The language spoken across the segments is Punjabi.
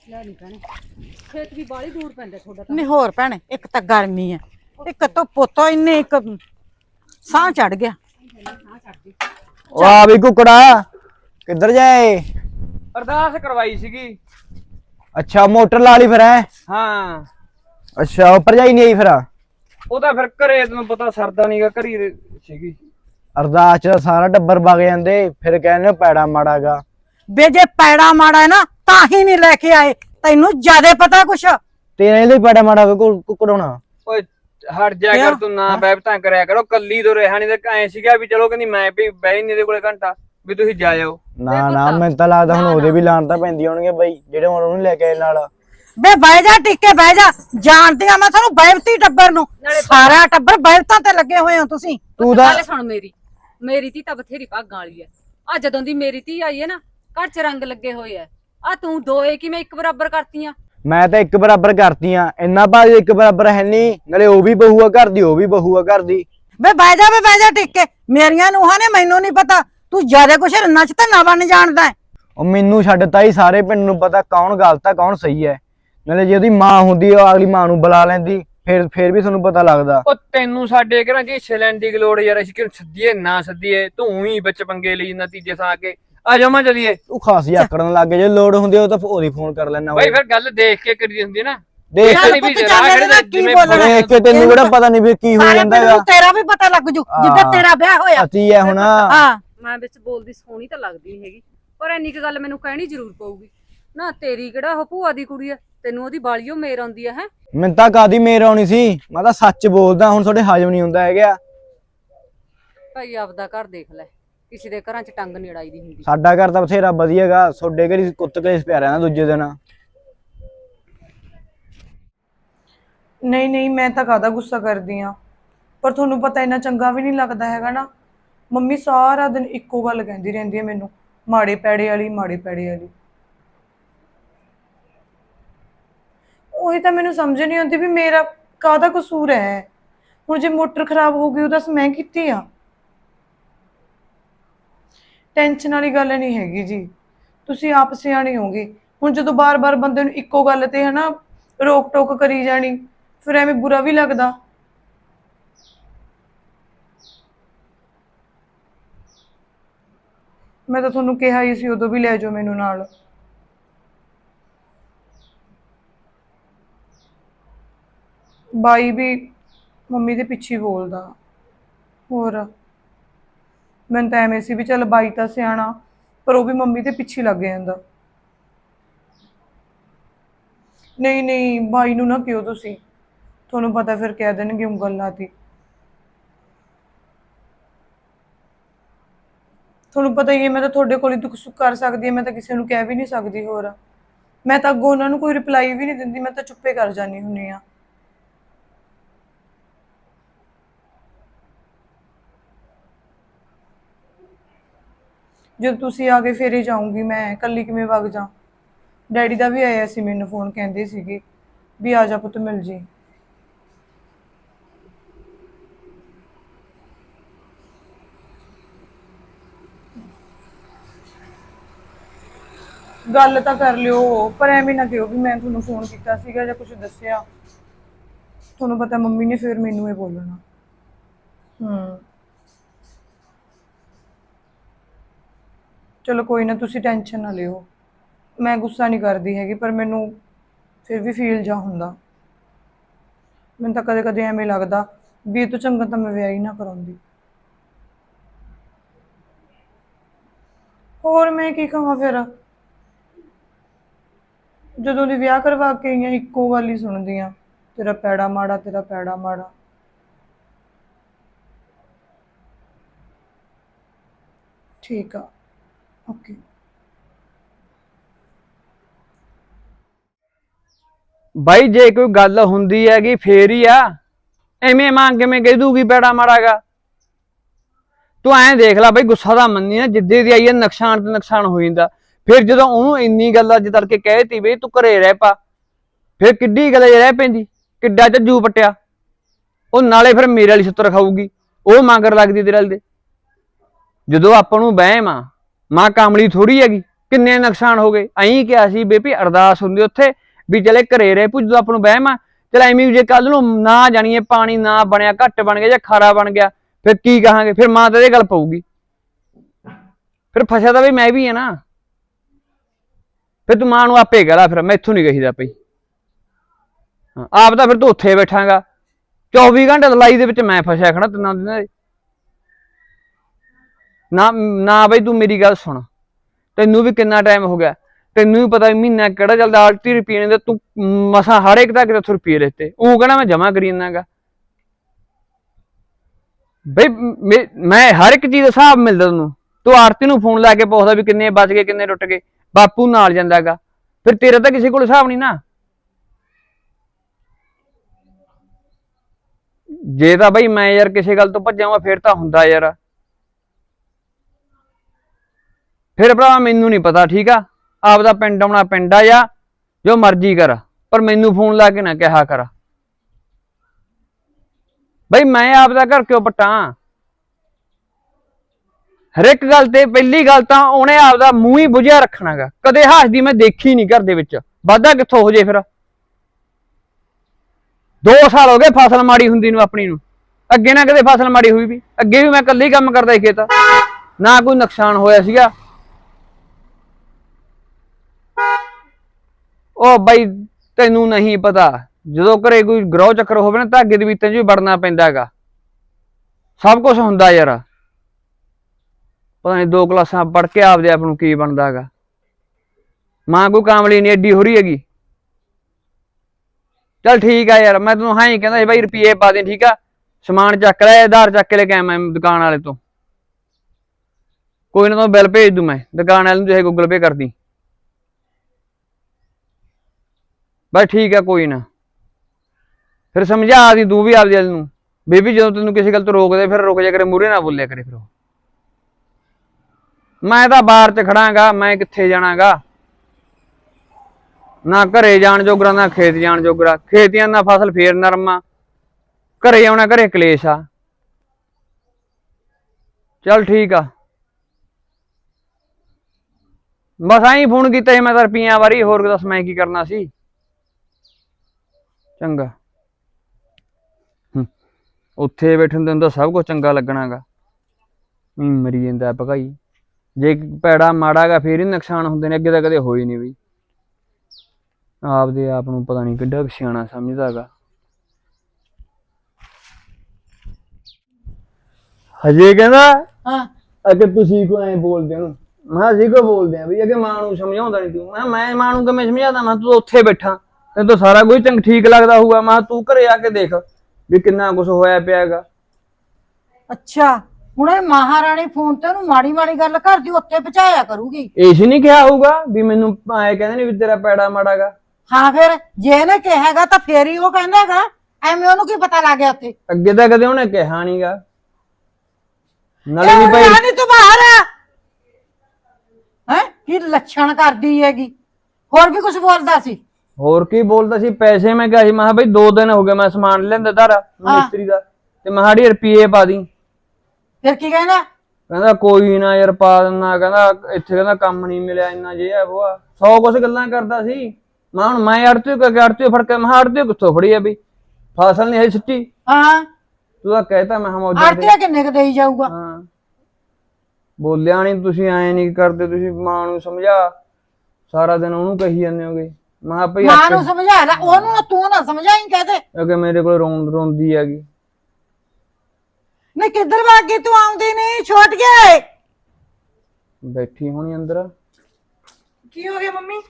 ਲੈ ਨਹੀਂ ਭੈਣੇ ਖੇਤ ਵੀ ਬਾਲੀ ਦੂਰ ਪੈਂਦਾ ਤੁਹਾਡਾ ਤਾਂ। ਨਹੀਂ ਹੋਰ ਭੈਣੇ ਇੱਕ ਤਾਂ ਗਰਮੀ ਹੈ ਇੱਕ ਤੋਂ ਪੁੱਤੋ ਇੰਨੇ ਇੱਕ ਸਾਹ ਚੜ ਗਿਆ। ਸਾਹ ਚੜਦੀ ਵਾਹ ਵੀ ਕੁਕੜਾ ਕਿੱਧਰ ਜਾਏ? ਅਰਦਾਸ ਕਰਵਾਈ ਸੀਗੀ। ਅੱਛਾ ਮੋਟਰ ਲਾ ਲਈ ਫਿਰ ਐ ਹਾਂ। ਅੱਛਾ ਉੱਪਰ ਜਾਈ ਨਹੀਂ ਆਈ ਫਿਰ? ਉਹ ਤਾਂ ਫਿਰ ਘਰੇ ਤੈਨੂੰ ਪਤਾ ਸਰਦਾ ਨਹੀਂਗਾ ਘਰੀ ਸੀਗੀ। ਅਰਦਾਸ ਚ ਸਾਰਾ ਟੱਬਰ ਵਗ ਜਾਂਦੇ ਫਿਰ ਕਹਿੰਦੇ ਪੈੜਾ ਮਾੜਾਗਾ ਵੇ ਜੇ ਪੈੜਾ ਮਾੜਾ ਹੈ ਨਾ ਤਾਂ ਹੀ ਨਹੀਂ ਲੈ ਕੇ ਆਏ। ਤੈਨੂੰ ਜਿਆਦੇ ਪਤਾ ਕੁਛ। ਤੇਰੇ ਲਈ ਪੈੜਾ ਮਾੜਾ ਕੁਕੜਾਉਣਾ ਓਏ ਹਟ ਜਾ? ਕਰ ਤੂੰ ਨਾ ਬੈਬਤਾਂ ਕਰਿਆ ਕਰੋ। ਕੱਲੀ ਤੋਂ ਰਿਹਾ ਨਹੀਂ ਤੇ ਐ ਸੀਗਾ ਵੀ ਚਲੋ ਕਹਿੰਦੀ ਮੈਂ ਵੀ ਬਹਿ ਨਹੀਂ ਇਹਦੇ ਕੋਲੇ ਘੰਟਾ ਵੀ ਤੁਸੀਂ ਜਾ ਜਾਓ ਨਾ ਨਾ ਮੈਨੂੰ ਤਾਂ ਲੱਗਦਾ ਹੁਣ ਉਹਦੇ ਵੀ ਲਾਣ ਤਾਂ ਪੈਂਦੀ ਹੋਣਗੇ ਬਈ ਜਿਹੜੇ ਹੁਣ ਉਹਨੂੰ ਲੈ ਕੇ ਆਏ ਨਾਲ। ਵੇ ਬਹਿ ਜਾ ਟਿੱਕੇ ਬਹਿ ਜਾ। ਜਾਣਦੀ ਆ ਮੈਂ ਤੁਹਾਨੂੰ ਬੈਵਤੀ ਟੱਬਰ ਨੂੰ। ਸਾਰਾ ਟੱਬਰ ਬੈਵਤਾਂ ਤੇ ਲੱਗੇ ਹੋਏ ਹੋ ਤੁਸੀਂ। ਤੂੰ ਤਾਂ ਸੁਣ ਮੇਰੀ। ਮੇਰੀ ਧੀ ਤਾਂ ਬਥੇਰੀ ਭਾਗਾਂ ਵਾਲੀ ਐ ਆ ਜਦੋਂ ਦੀ ਮੇਰੀ ਧੀ ਆਈ ਐ ਨਾ ਘਰ ਚ ਰੰਗ ਲੱਗੇ ਹੋਏ ਐ। ਆ ਤੂੰ ਦੋਏ ਕਿਵੇਂ ਇੱਕ ਬਰਾਬਰ ਕਰਤੀਆਂ? ਮੈਂ ਤਾਂ ਇੱਕ ਬਰਾਬਰ ਕਰਤੀਆਂ। ਇੰਨਾ ਭਾਜੀ ਇੱਕ ਬਰਾਬਰ ਹੈ ਨਹੀਂ ਨਾਲੇ ਉਹ ਵੀ ਬਹੂ ਆ ਘਰ ਦੀ ਉਹ ਵੀ ਬਹੂ ਆ ਘਰ ਦੀ। ਵੇ ਬਹਿ ਜਾ ਵੇ ਬਹਿ ਜਾ ਟਿੱਕੇ ਮੇਰੀਆਂ ਨੂੰਹਾਂ ਨੇ ਮੈਨੂੰ ਨਹੀਂ ਪਤਾ। ਤੂੰ ਜ਼ਿਆਦਾ ਕੁਛ ਨੱਚ ਤੇ ਨਾ ਬਣ ਜਾਣਦਾ ਹੈ। ਉਹ ਮੈਨੂੰ ਛੱਡਤਾ ਹੀ ਸਾਰੇ ਪਿੰਡ ਨੂੰ ਪਤਾ ਕੌਣ ਗਲਤ ਆ ਕੌਣ ਸਹੀ ਹੈ ਨਾਲੇ ਜੇ ਉਹਦੀ ਮਾਂ ਹੁੰਦੀ ਉਹ ਅਗਲੀ ਮਾਂ ਨੂੰ ਬੁਲਾ ਲੈਂਦੀ ਫਿਰ ਫਿਰ ਵੀ ਤੁਹਾਨੂੰ ਪਤਾ ਲੱਗਦਾ। ਉਹ ਤੈਨੂੰ ਸਾਡੇ ਘਰਾਂ 'ਚ ਹਿੱਸੇ ਲੈਣ ਦੀ ਕੀ ਲੋੜ ਯਾਰ ਅਸੀਂ ਕਿਉਂ ਸੱਦੀਏ ਨਾ ਸੱਦੀਏ? ਤੂੰ ਹੀ ਵਿੱਚ ਪੰਗੇ ਲਈ ਨਤੀਜੇ ਥਾਂ ਕੇ। ਆ ਜਾ ਮੈਂ ਚਲੀਏ। ਤੂੰ ਖਾਸੀ ਆਕੜਨ ਲੱਗ ਜੇ ਲੋੜ ਹੁੰਦੀ ਉਹ ਤਾਂ ਉਹਦੀ ਫੋਨ ਕਰ ਲੈਣਾ ਬਾਈ ਫਿਰ ਗੱਲ ਦੇਖ ਕੇ ਕਰੀ ਹੁੰਦੀ ਨਾ। ਦੇਖ ਚੱਲ ਨਹੀਂ ਵੀ ਪੁੱਤ ਚੱਲ ਇਹਦੇ ਨਾਲ ਕੀ ਬੋਲਣਾ? ਦੇਖ ਕੇ ਤੈਨੂੰ ਕਿਹੜਾ ਪਤਾ ਨਹੀਂ ਵੀ ਕੀ ਹੋ ਜਾਂਦਾ ਹੈਗਾ ਤੇਰਾ ਵੀ ਪਤਾ ਲੱਗ ਜੂ ਜਿੱਦਾਂ। ਤੇਰਾ ਵਿਆਹ ਹੋਇਆ। ਅਤੀ ਹੈ ਹੁਣ। ਹਾਂ। ਮੈਂ ਵਿੱਚ ਬੋਲਦੀ ਸੋਹਣੀ ਤਾਂ ਲੱਗਦੀ ਨਹੀਂ ਹੈਗੀ ਪਰ ਇੰਨੀ ਕੁ ਗੱਲ ਮੈਨੂੰ ਕਹਿਣੀ ਜ਼ਰੂਰ ਪਊਗੀ। ਨਾ ਤੇਰੀ ਕਿਹੜਾ ਉਹ ਭੂਆ ਦੀ ਕੁੜੀ ਐ ਤੈਨੂੰ ਉਹਦੀ ਬਾਲੀਓ ਮੇਰ ਆਉਂਦੀ ਐ ਹੈ? ਮੈਨੂੰ ਤਾਂ ਕਾਦੀ ਮੇਰ ਆਉਣੀ ਸੀ? ਮੈਂ ਤਾਂ ਸੱਚ ਬੋਲਦਾ ਹੁਣ ਤੁਹਾਡੇ ਹਜਮ ਨਹੀਂ ਹੁੰਦਾ ਹੈਗਾ। ਭਾਈ ਆਪਦਾ ਘਰ ਦੇਖ ਲੈ। ਕਿਸੇ ਦੇ ਘਰਾਂ 'ਚ ਟੰਗ ਨਹੀਂ ਅੜਾਈ ਦੀ ਹੁੰਦੀ। ਸਾਡਾ ਘਰ ਤਾਂ ਬਥੇਰਾ ਵਧੀਆਗਾ ਤੁਹਾਡੇ ਘਰ ਕੁੱਤ ਕਲੇਸ਼ ਪਿਆ ਰਹਿਣਾ ਦੂਜੇ ਦਿਨ। ਨਹੀਂ ਨਹੀਂ ਮੈਂ ਤਾਂ ਕਾਹਦਾ ਗੁੱਸਾ ਕਰਦੀ ਆ। ਪਰ ਤੁਹਾਨੂੰ ਪਤਾ ਇੰਨਾ ਚੰਗਾ ਵੀ ਨਹੀਂ ਲੱਗਦਾ ਹੈਗਾ ਨਾ। ਮੰਮੀ ਸਾਰਾ ਦਿਨ ਇੱਕੋ ਗੱਲ ਕਹਿੰਦੀ ਰਹਿੰਦੀ ਹੈ ਮੈਨੂੰ ਮਾੜੇ ਪੈੜੇ ਵਾਲੀ ਮਾੜੇ ਪੈੜੇ ਵਾਲੀ। ਉਹੀ ਤਾਂ ਮੈਨੂੰ ਸਮਝ ਨਹੀਂ ਆਉਂਦੀ ਵੀ ਮੇਰਾ ਕਾਹਦਾ ਕਸੂਰ ਹੈ। ਹੁਣ ਜੇ ਮੋਟਰ ਖਰਾਬ ਹੋ ਗਈ ਉਹਦਾ ਮੈਂ ਕੀਤੀ ਆ? ਟੈਨਸ਼ਨ ਵਾਲੀ ਗੱਲ ਨਹੀਂ ਹੈਗੀ ਜੀ। ਤੁਸੀਂ ਆਪ ਸਿਆਣੇ ਹੋਗੇ ਹੁਣ ਜਦੋਂ ਬਾਰ-ਬਾਰ ਬੰਦੇ ਨੂੰ ਇੱਕੋ ਗੱਲ ਤੇ ਹਨਾ ਰੋਕ ਟੋਕ ਕਰੀ ਜਾਣੀ, ਫਿਰ ਐਵੇਂ ਬੁਰਾ ਵੀ ਲੱਗਦਾ। ਮੈਂ ਤਾਂ ਤੁਹਾਨੂੰ ਕਿਹਾ ਹੀ ਸੀ, ਉਦੋਂ ਵੀ ਲੈ ਜਾਓ ਮੈਨੂੰ ਨਾਲ। ਬਾਈ ਵੀ ਮੰਮੀ ਦੇ ਪਿੱਛੇ ਬੋਲਦਾ। ਹੋਰ? ਮੈਨੂੰ ਤਾਂ ਐਵੇਂ ਸੀ ਵੀ ਚੱਲ ਬਾਈ ਤਾਂ ਸਿਆਣਾ, ਪਰ ਉਹ ਵੀ ਮੰਮੀ ਦੇ ਪਿੱਛੇ ਲੱਗ ਜਾਂਦਾ। ਨਹੀਂ ਨਹੀਂ, ਬਾਈ ਨੂੰ ਨਾ ਕਿਉਂ ਤੁਸੀਂ? ਤੁਹਾਨੂੰ ਪਤਾ ਫਿਰ ਕਹਿ ਦੇਣਗੇ ਉਂਗਲ ਲਾਤੀ ਤੁਹਾਨੂੰ ਪਤਾ ਹੀ ਹੈ, ਮੈਂ ਤਾਂ ਤੁਹਾਡੇ ਕੋਲ ਹੀ ਦੁੱਖ ਸੁੱਖ ਕਰ ਸਕਦੀ ਹਾਂ, ਮੈਂ ਤਾਂ ਕਿਸੇ ਨੂੰ ਕਹਿ ਵੀ ਨਹੀਂ ਸਕਦੀ ਹੋਰ। ਮੈਂ ਤਾਂ ਅੱਗੋਂ ਉਹਨਾਂ ਨੂੰ ਕੋਈ ਰਿਪਲਾਈ ਵੀ ਨਹੀਂ ਦਿੰਦੀ, ਮੈਂ ਤਾਂ ਚੁੱਪੇ ਕਰ ਜਾਂਦੀ ਹੁੰਨੀ ਆ ਜਦ ਤੁਸੀਂ ਆ ਗਏ ਫੇਰ ਹੀ ਜਾਊਂਗੀ, ਮੈਂ ਇਕੱਲੀ ਕਿਵੇਂ ਵਗ ਜਾ ਡੈਡੀ ਦਾ ਵੀ ਆਇਆ ਸੀ ਮੈਨੂੰ ਫੋਨ ਕਹਿੰਦੇ ਸੀਗੇ ਵੀ ਆ ਜਾ ਪੁੱਤ, ਮਿਲ ਜੀ। ਗੱਲ ਤਾਂ ਕਰ ਲਿਓ, ਪਰ ਐਵੇਂ ਨਾ ਕਿਉਂ ਵੀ ਮੈਂ ਤੁਹਾਨੂੰ ਫੋਨ ਕੀਤਾ ਸੀਗਾ ਜਾਂ ਕੁਝ ਦੱਸਿਆ। ਤੁਹਾਨੂੰ ਪਤਾ ਮੰਮੀ ਨੇ ਫਿਰ ਮੈਨੂੰ ਇਹ ਬੋਲਣਾ। ਹੂੰ। ਚਲੋ ਕੋਈ ਨਾ ਤੁਸੀਂ ਟੈਨਸ਼ਨ ਨਾ ਲਿਓ। ਮੈਂ ਗੁੱਸਾ ਨਹੀਂ ਕਰਦੀ ਹੈਗੀ, ਪਰ ਮੈਨੂੰ ਫਿਰ ਵੀ ਫੀਲ ਜਾ ਹੁੰਦਾ। ਮੈਨੂੰ ਤਾਂ ਕਦੇ ਕਦੇ ਐਵੇਂ ਲੱਗਦਾ ਵੀ ਇਹ ਤੋਂ ਚੰਗਾ ਤਾਂ ਮੈਂ ਵਿਆਹ ਹੀ ਨਾ ਕਰਾਉਂਦੀ। ਹੋਰ ਮੈਂ ਕੀ ਕਹਾਂ ਫਿਰ? ਜਦੋਂ ਦੀ ਵਿਆਹ ਕਰਵਾ ਕੇ ਆਈਆਂ, ਇੱਕੋ ਗੱਲ ਹੀ ਸੁਣਦੀਆਂ ਤੇਰਾ ਪੈੜਾ ਮਾੜਾ, ਤੇਰਾ ਪੈੜਾ ਮਾੜਾ। ਠੀਕ ਆ। ਓਕੇ ਬਾਈ, ਜੇ ਕੋਈ ਗੱਲ ਹੁੰਦੀ ਹੈਗੀ, ਫੇਰ ਹੀ ਆ। ਐਵੇਂ ਮੰਗ ਕਿਵੇਂ ਕਹਿ ਦੂਗੀ ਬੇੜਾ ਮਾਰਾਗਾ? ਤੂੰ ਐਂ ਦੇਖ ਲੈ ਬਈ, ਗੁੱਸਾ ਦਾ ਮੰਨੀ ਨਾ, ਜਿੱਦੇ ਦੀ ਆਈ ਹੈ ਨੁਕਸਾਨ ਤੇ ਨੁਕਸਾਨ ਹੋ ਜਾਂਦਾ। ਫਿਰ ਜਦੋਂ ਉਹਨੂੰ ਇੰਨੀ ਗੱਲ ਅੱਜ ਤੜਕੇ ਕਹਿਤੀ ਬਈ ਤੂੰ ਘਰੇ ਰਹਿ ਪਾ, ਫਿਰ ਕਿੱਡੀ ਗੱਲ ਰਹਿ ਪੈਂਦੀ? ਕਿੱਡਾ ਜੂ ਪਟਿਆ? ਉਹ ਨਾਲੇ ਫਿਰ ਮੇਰੇ ਵਾਲੀ ਸੁੱਤਰ ਖਾਊਗੀ ਉਹ ਮੰਗਰ ਲੱਗਦੀ ਤੇਰੇ ਵਾਲੇ ਦੇ। ਜਦੋਂ ਆਪਾਂ ਨੂੰ ਵਹਿਮ ਆ ਮਾਂ ਕਾਮਲੀ ਥੋੜੀ ਹੈਗੀ, ਕਿੰਨੇ ਨੁਕਸਾਨ ਹੋ ਗਏ। ਐਂ ਕਿਹਾ ਸੀ ਬੇਬੀ, ਅਰਦਾਸ ਹੁੰਦੀ ਉੱਥੇ ਵੀ ਚਲੇ ਘਰੇ ਰਹੇ ਪੁੱਜ ਆਪਾਂ ਨੂੰ ਵਹਿਮ ਆ ਚਲ ਐਵੇਂ ਜੇ ਕੱਲ ਨੂੰ ਨਾ ਜਾਣੀਏ ਪਾਣੀ ਨਾ ਬਣਿਆ, ਘੱਟ ਬਣ ਗਿਆ ਜਾਂ ਖਾਰਾ ਬਣ ਗਿਆ, ਫਿਰ ਕੀ ਕਹਾਂਗੇ? ਫਿਰ ਮਾਂ ਤਾਂ ਇਹ ਗੱਲ ਪਊਗੀ। ਫਿਰ ਫਸਿਆ ਤਾਂ ਵੀ ਮੈਂ ਵੀ ਆ ਨਾ। ਫਿਰ ਤੂੰ ਮਾਂ ਨੂੰ ਆਪੇ ਕਹਿ ਲਾ ਫਿਰ ਇੱਥੋਂ ਨਹੀਂ ਕਹੀਦਾ ਪਈ ਆਪ ਤਾਂ ਫਿਰ ਤੂੰ ਉੱਥੇ ਬੈਠਾਂਗਾ। 24 ਘੰਟੇ ਲੜਾਈ ਦੇ ਵਿੱਚ ਮੈਂ ਫਸਿਆ ਖੜਾ ਤਿੰਨਾਂ ਦਿਨਾਂ ਦੇ। ਨਾ ਨਾ ਬਈ ਤੂੰ ਮੇਰੀ ਗੱਲ ਸੁਣ। ਤੈਨੂੰ ਵੀ ਕਿੰਨਾ ਟਾਈਮ ਹੋ ਗਿਆ। ਤੈਨੂੰ ਵੀ ਪਤਾ ਵੀ ਮਹੀਨਾ ਕਿਹੜਾ ਚੱਲਦਾ 80 ਰੁਪਏ ਦੇ ਤੂੰ ਮਸਾ ਹਰ ਇੱਕ ਦਾ ਕਿਤੇ ਰੁਪਏ ਲੈਤੇ। ਉਹ ਕਹਿੰਦਾ ਮੈਂ ਜਮਾ ਕਰੀ ਜਾਂਦਾਗਾ ਬਈ, ਮੇ- ਮੈਂ ਹਰ ਇੱਕ ਚੀਜ਼ ਦਾ ਹਿਸਾਬ ਮਿਲਦਾ ਤੈਨੂੰ। ਤੂੰ ਆਰਤੀ ਨੂੰ ਫੋਨ ਲਾ ਕੇ ਪੁੱਛਦਾ ਵੀ ਕਿੰਨੇ ਬਚ ਗਏ, ਕਿੰਨੇ ਟੁੱਟ ਗਏ। ਬਾਪੂ ਨਾਲ ਜਾਂਦਾਗਾ। ਫਿਰ ਤੇਰਾ ਤਾਂ ਕਿਸੇ ਕੋਲ ਹਿਸਾਬ ਨਹੀਂ ਨਾ। ਜੇ ਤਾਂ ਬਈ ਮੈਂ ਯਾਰ ਕਿਸੇ ਗੱਲ ਤੋਂ ਭੱਜਾਂ ਫਿਰ ਤਾਂ ਹੁੰਦਾ ਯਾਰ। ਫਿਰ ਭਰਾ ਮੈਨੂੰ ਨਹੀਂ ਪਤਾ, ਠੀਕ ਆ? ਆਪਦਾ ਪਿੰਡ ਆਉਣਾ ਪਿੰਡ ਆ ਜਾਂ ਜੋ ਮਰਜ਼ੀ ਕਰ, ਪਰ ਮੈਨੂੰ ਫੋਨ ਲਾ ਕੇ ਨਾ ਕਿਹਾ ਕਰ। ਬਈ ਮੈਂ ਆਪਦਾ ਘਰ ਕਿਉਂ ਪਟਾਂ? ਹਰ ਇੱਕ ਗੱਲ ਤੇ ਪਹਿਲੀ ਗੱਲ ਤਾਂ ਉਹਨੇ ਆਪਦਾ ਮੂੰਹ ਹੀ ਬੁਝਿਆ ਰੱਖਣਾਗਾ। ਕਦੇ ਹੱਸਦੀ ਮੈਂ ਦੇਖੀ ਨਹੀਂ ਘਰ ਦੇ ਵਿੱਚ। ਵਾਧਾ ਕਿੱਥੋਂ ਹੋ ਜੇ ਫਿਰ? 2 ਸਾਲ ਹੋ ਗਏ ਫਸਲ ਮਾੜੀ ਹੁੰਦੀ ਨੂੰ ਆਪਣੀ ਨੂੰ। ਅੱਗੇ ਨਾ ਕਦੇ ਫਸਲ ਮਾੜੀ ਹੋਈ ਵੀ। ਅੱਗੇ ਵੀ ਮੈਂ ਇਕੱਲੇ ਕੰਮ ਕਰਦਾ ਸੀ ਖੇਤ। ਨਾ ਕੋਈ ਨੁਕਸਾਨ ਹੋਇਆ ਸੀਗਾ। ਉਹ ਬਾਈ ਤੈਨੂੰ ਨਹੀਂ ਪਤਾ, ਜਦੋਂ ਘਰੇ ਕੋਈ ਗਰੋਹ ਚੱਕਰ ਹੋਵੇ ਨਾ, ਧਾਗੇ ਦੇ ਵਿੱਚ ਵੀ ਵੜਨਾ ਪੈਂਦਾ ਹੈਗਾ। ਸਭ ਕੁਝ ਹੁੰਦਾ ਯਾਰ। ਪਤਾ ਨਹੀਂ ਦੋ ਕਲਾਸਾਂ ਪੜ ਕੇ ਆਪਦੇ ਆਪ ਨੂੰ ਕੀ ਬਣਦਾ ਹੈਗਾ। ਮਾਂ ਕੋਈ ਕਾਮਲੀ ਨਹੀਂ, ਐਡੀ ਹੋ ਰਹੀ ਹੈਗੀ। ਚੱਲ ਠੀਕ ਆ ਯਾਰ, ਮੈਂ ਤੈਨੂੰ ਹਾਂ ਹੀ ਕਹਿੰਦਾ ਸੀ, ਬਾਈ ਰੁਪਏ ਪਾ ਦੇ, ਠੀਕ ਆ? ਸਮਾਨ ਚੱਕ ਲੈ, ਆਧਾਰ ਚੱਕ ਕੇ ਲੈ ਕੇ ਆਇਆ ਮੈਂ ਦੁਕਾਨ ਵਾਲੇ ਤੋਂ। ਕੋਈ ਨਾ ਤੁਹਾਨੂੰ ਬਿੱਲ ਭੇਜ ਦੂੰ ਮੈਂ, ਦੁਕਾਨ ਵਾਲੇ ਨੂੰ ਤੁਸੀਂ ਗੂਗਲ ਪੇ ਕਰਦੀ ਦੀ ਬਸ ਠੀਕ ਆ, ਕੋਈ ਨਾ। ਫਿਰ ਸਮਝਾ ਦੀ ਤੂੰ ਵੀ ਆਪਦੇ ਵੱਲ ਨੂੰ। ਬੇਬੀ, ਜਦੋਂ ਤੈਨੂੰ ਕਿਸੇ ਗੱਲ ਤੋਂ ਰੋਕਦੇ, ਫਿਰ ਰੁਕ ਜਾ ਕਰੇ ਮੂਰੇ ਨਾ ਬੋਲਿਆ ਕਰੇ ਫਿਰ ਉਹ। ਮੈਂ ਤਾਂ ਬਾਹਰ 'ਚ ਖੜਾਂਗਾ, ਮੈਂ ਕਿੱਥੇ ਜਾਣਾਗਾ? ਨਾ ਘਰੇ ਜਾਣ ਜੋਗਰਾ, ਨਾ ਖੇਤ ਜਾਣ ਜੋਗਰਾ। ਖੇਤੀਆਂ ਨਾ ਫਸਲ ਫੇਰ ਨਰਮਾ ਘਰੇ ਆਉਣਾ, ਘਰੇ ਕਲੇਸ਼ ਆ। ਚੱਲ ਠੀਕ ਆ। ਬਸ ਆਈ ਫੋਨ ਕੀਤਾ ਸੀ ਮੈਂ ਤਾਂ ਰੁਪਈਆਂ ਵਾਰੀ, ਹੋਰ ਦੱਸ ਮੈਂ ਕੀ ਕਰਨਾ ਸੀ? ਚੰਗਾ। ਹੂੰ, ਉੱਥੇ ਬੈਠਣ ਤੈਨੂੰ ਤਾਂ ਸਭ ਕੁਝ ਚੰਗਾ ਲੱਗਣਾਗਾ। ਮਰੀ ਜਾਂਦਾ ਭਗਾਈ। ਜੇ ਪੈੜਾ ਮਾੜਾਗਾ ਫੇਰ ਹੀ ਨੁਕਸਾਨ ਹੁੰਦੇ ਨੇ ਅੱਗੇ ਤਾਂ ਕਦੇ ਹੋਈ ਨਹੀਂ ਬਈ। ਆਪਦੇ ਆਪ ਨੂੰ ਪਤਾ ਨਹੀਂ ਕਿੱਡਾ ਸਿਆਣਾ ਸਮਝਦਾਗਾ। ਹਜੇ ਕਹਿੰਦਾ ਹਾਂ। ਅਗੇ ਤੁਸੀਂ ਕੋ ਐ ਬੋਲਦੇ ਹੋ? ਮੈਂ ਅਸੀਂ ਕੋ ਬੋਲਦੇ ਆ ਵੀ ਅਗੇ ਮਾਂ ਨੂੰ ਸਮਝਾਉਂਦਾ ਨਹੀਂ ਤੂੰ। ਮੈਂ ਮੈਂ ਮਾਂ ਨੂੰ ਕਿਵੇਂ ਸਮਝਾਦਾ ਮੈਂ ਤੂੰ ਉੱਥੇ ਬੈਠਾ। ਤੈਨੂੰ ਤਾਂ ਸਾਰਾ ਕੁਝ ਚੰਗ ਠੀਕ ਲੱਗਦਾ ਹੋਊਗਾ। ਮੈਂ ਤੂੰ ਘਰੇ ਆ ਕੇ ਦੇਖ ਵੀ ਕਿੰਨਾ ਕੁਝ ਹੋਇਆ ਪਿਆਗਾ। ਅੱਛਾ ਹੁਣ ਇਹ ਮਹਾਰਾਣੀ ਫੋਨ ਤੇ ਉਹਨੂੰ ਮਾੜੀ ਮਾੜੀ ਗੱਲ ਕਰਦੀ ਉੱਥੇ ਪਹੁੰਚਾਇਆ ਕਰੂਗੀ। ਇਸ ਨਹੀਂ ਕਿਹਾ ਹੋਊਗਾ ਵੀ ਮੈਨੂੰ ਐ ਕਹਿੰਦੇ ਨੇ ਵੀ ਤੇਰਾ ਪੈੜਾ ਮਾੜਾਗਾ। ਹਾਂ ਫਿਰ ਜੇ ਇਹਨੇ ਕਿਹਾਗਾ ਤਾਂ ਫੇਰ ਹੀ ਉਹ ਕਹਿੰਦਾਗਾ ਐਵੇਂ ਉਹਨੂੰ ਕੀ ਪਤਾ ਲੱਗ ਗਿਆ ਉੱਥੇ? ਅੱਗੇ ਤਾਂ ਕਦੇ ਉਹਨੇ ਕਿਹਾ ਨਹੀਂਗਾ ਨਾਲੇ ਵੀ ਭਾਈ ਨਹੀਂ ਤੂੰ ਬਾਹਰ। ਆ ਹੈ? ਕੀ ਲੱਛਣ ਕਰਦੀ ਹੈਗੀ? ਹੋਰ ਵੀ ਕੁਝ ਬੋਲਦਾ ਸੀ? ਹੋਰ ਕੀ ਬੋਲਦਾ ਸੀ? ਪੈਸੇ ਮੈਂ ਕਿਹਾ ਸੀ ਮੈਂ ਕਿਹਾ ਬਈ 2 ਦਿਨ ਹੋ ਗਏ ਮੈਂ ਸਮਾਨ ਲੈਂਦਾ ਧਾਰਾ ਮਿਸਤਰੀ ਦਾ। ਤੇ ਮੈਂ ਹਾੜੀ ਰੁਪਏ ਪਾ ਦੀ। ਫਿਰ ਕੀ ਕਹਿੰਦਾ? ਕਹਿੰਦਾ ਕੋਈ ਨਾ ਯਾਰ ਪਾ ਦਿੰਦਾ। ਕਹਿੰਦਾ ਇੱਥੇ ਕਹਿੰਦਾ ਕੰਮ ਨਹੀਂ ਮਿਲਿਆ ਇੰਨਾ ਜੇ ਆ ਉਹ ਸੌ ਕੁਛ ਗੱਲਾਂ ਕਰਦਾ ਸੀ। ਮੈਂ ਹੁਣ ਮੈਂ ਅੜਤੇ ਕਿ ਅੜਤੇ ਫੜ ਕੇ ਮੈਂ ਅੜਤੇ ਕਿੱਥੋਂ ਫੜੀ ਆ ਵੀ ਫਸਲ ਨਹੀਂ ਹੈ ਸਿੱਟੀ। ਹਾਂ। ਤੂੰ ਤਾਂ ਕਹਿਤਾ ਮੈਂ ਹਮ ਉਧਰ ਆਰਤੀਆ ਕਿੰਨੇ ਕੁ ਦੇਈ ਜਾਊਗਾ? ਹਾਂ। ਬੋਲਿਆ ਨਹੀਂ ਤੁਸੀਂ ਐ ਨਹੀਂ ਕਰਦੇ ਤੁਸੀਂ ਮਾਂ ਨੂੰ ਸਮਝਾ। ਸਾਰਾ ਦਿਨ ਉਹਨੂੰ ਕਹੀ ਜਾਂਦੇ ਹੋਗੇ। ਮੈਂ ਭਈ ਮਾਂ ਨੂੰ ਸਮਝਾ ਲੈ ਉਹਨੂੰ ਨਾ ਤੂੰ ਨਾ ਸਮਝਾਈ ਕਹਦੇ ਅੱਗੇ ਮੇਰੇ ਕੋਲ ਰੋਂ ਰੋਂਦੀ ਹੈਗੀ। ਨਹੀਂ ਕਿੱਧਰ ਭੱਗ ਗਈ? ਤੂੰ ਆਉਂਦੀ ਨਹੀਂ ਛੋਟ ਗਏ ਬੈਠੀ ਹੋਣੀ ਅੰਦਰ। ਕੀ ਹੋ ਗਿਆ ਮੰਮੀ?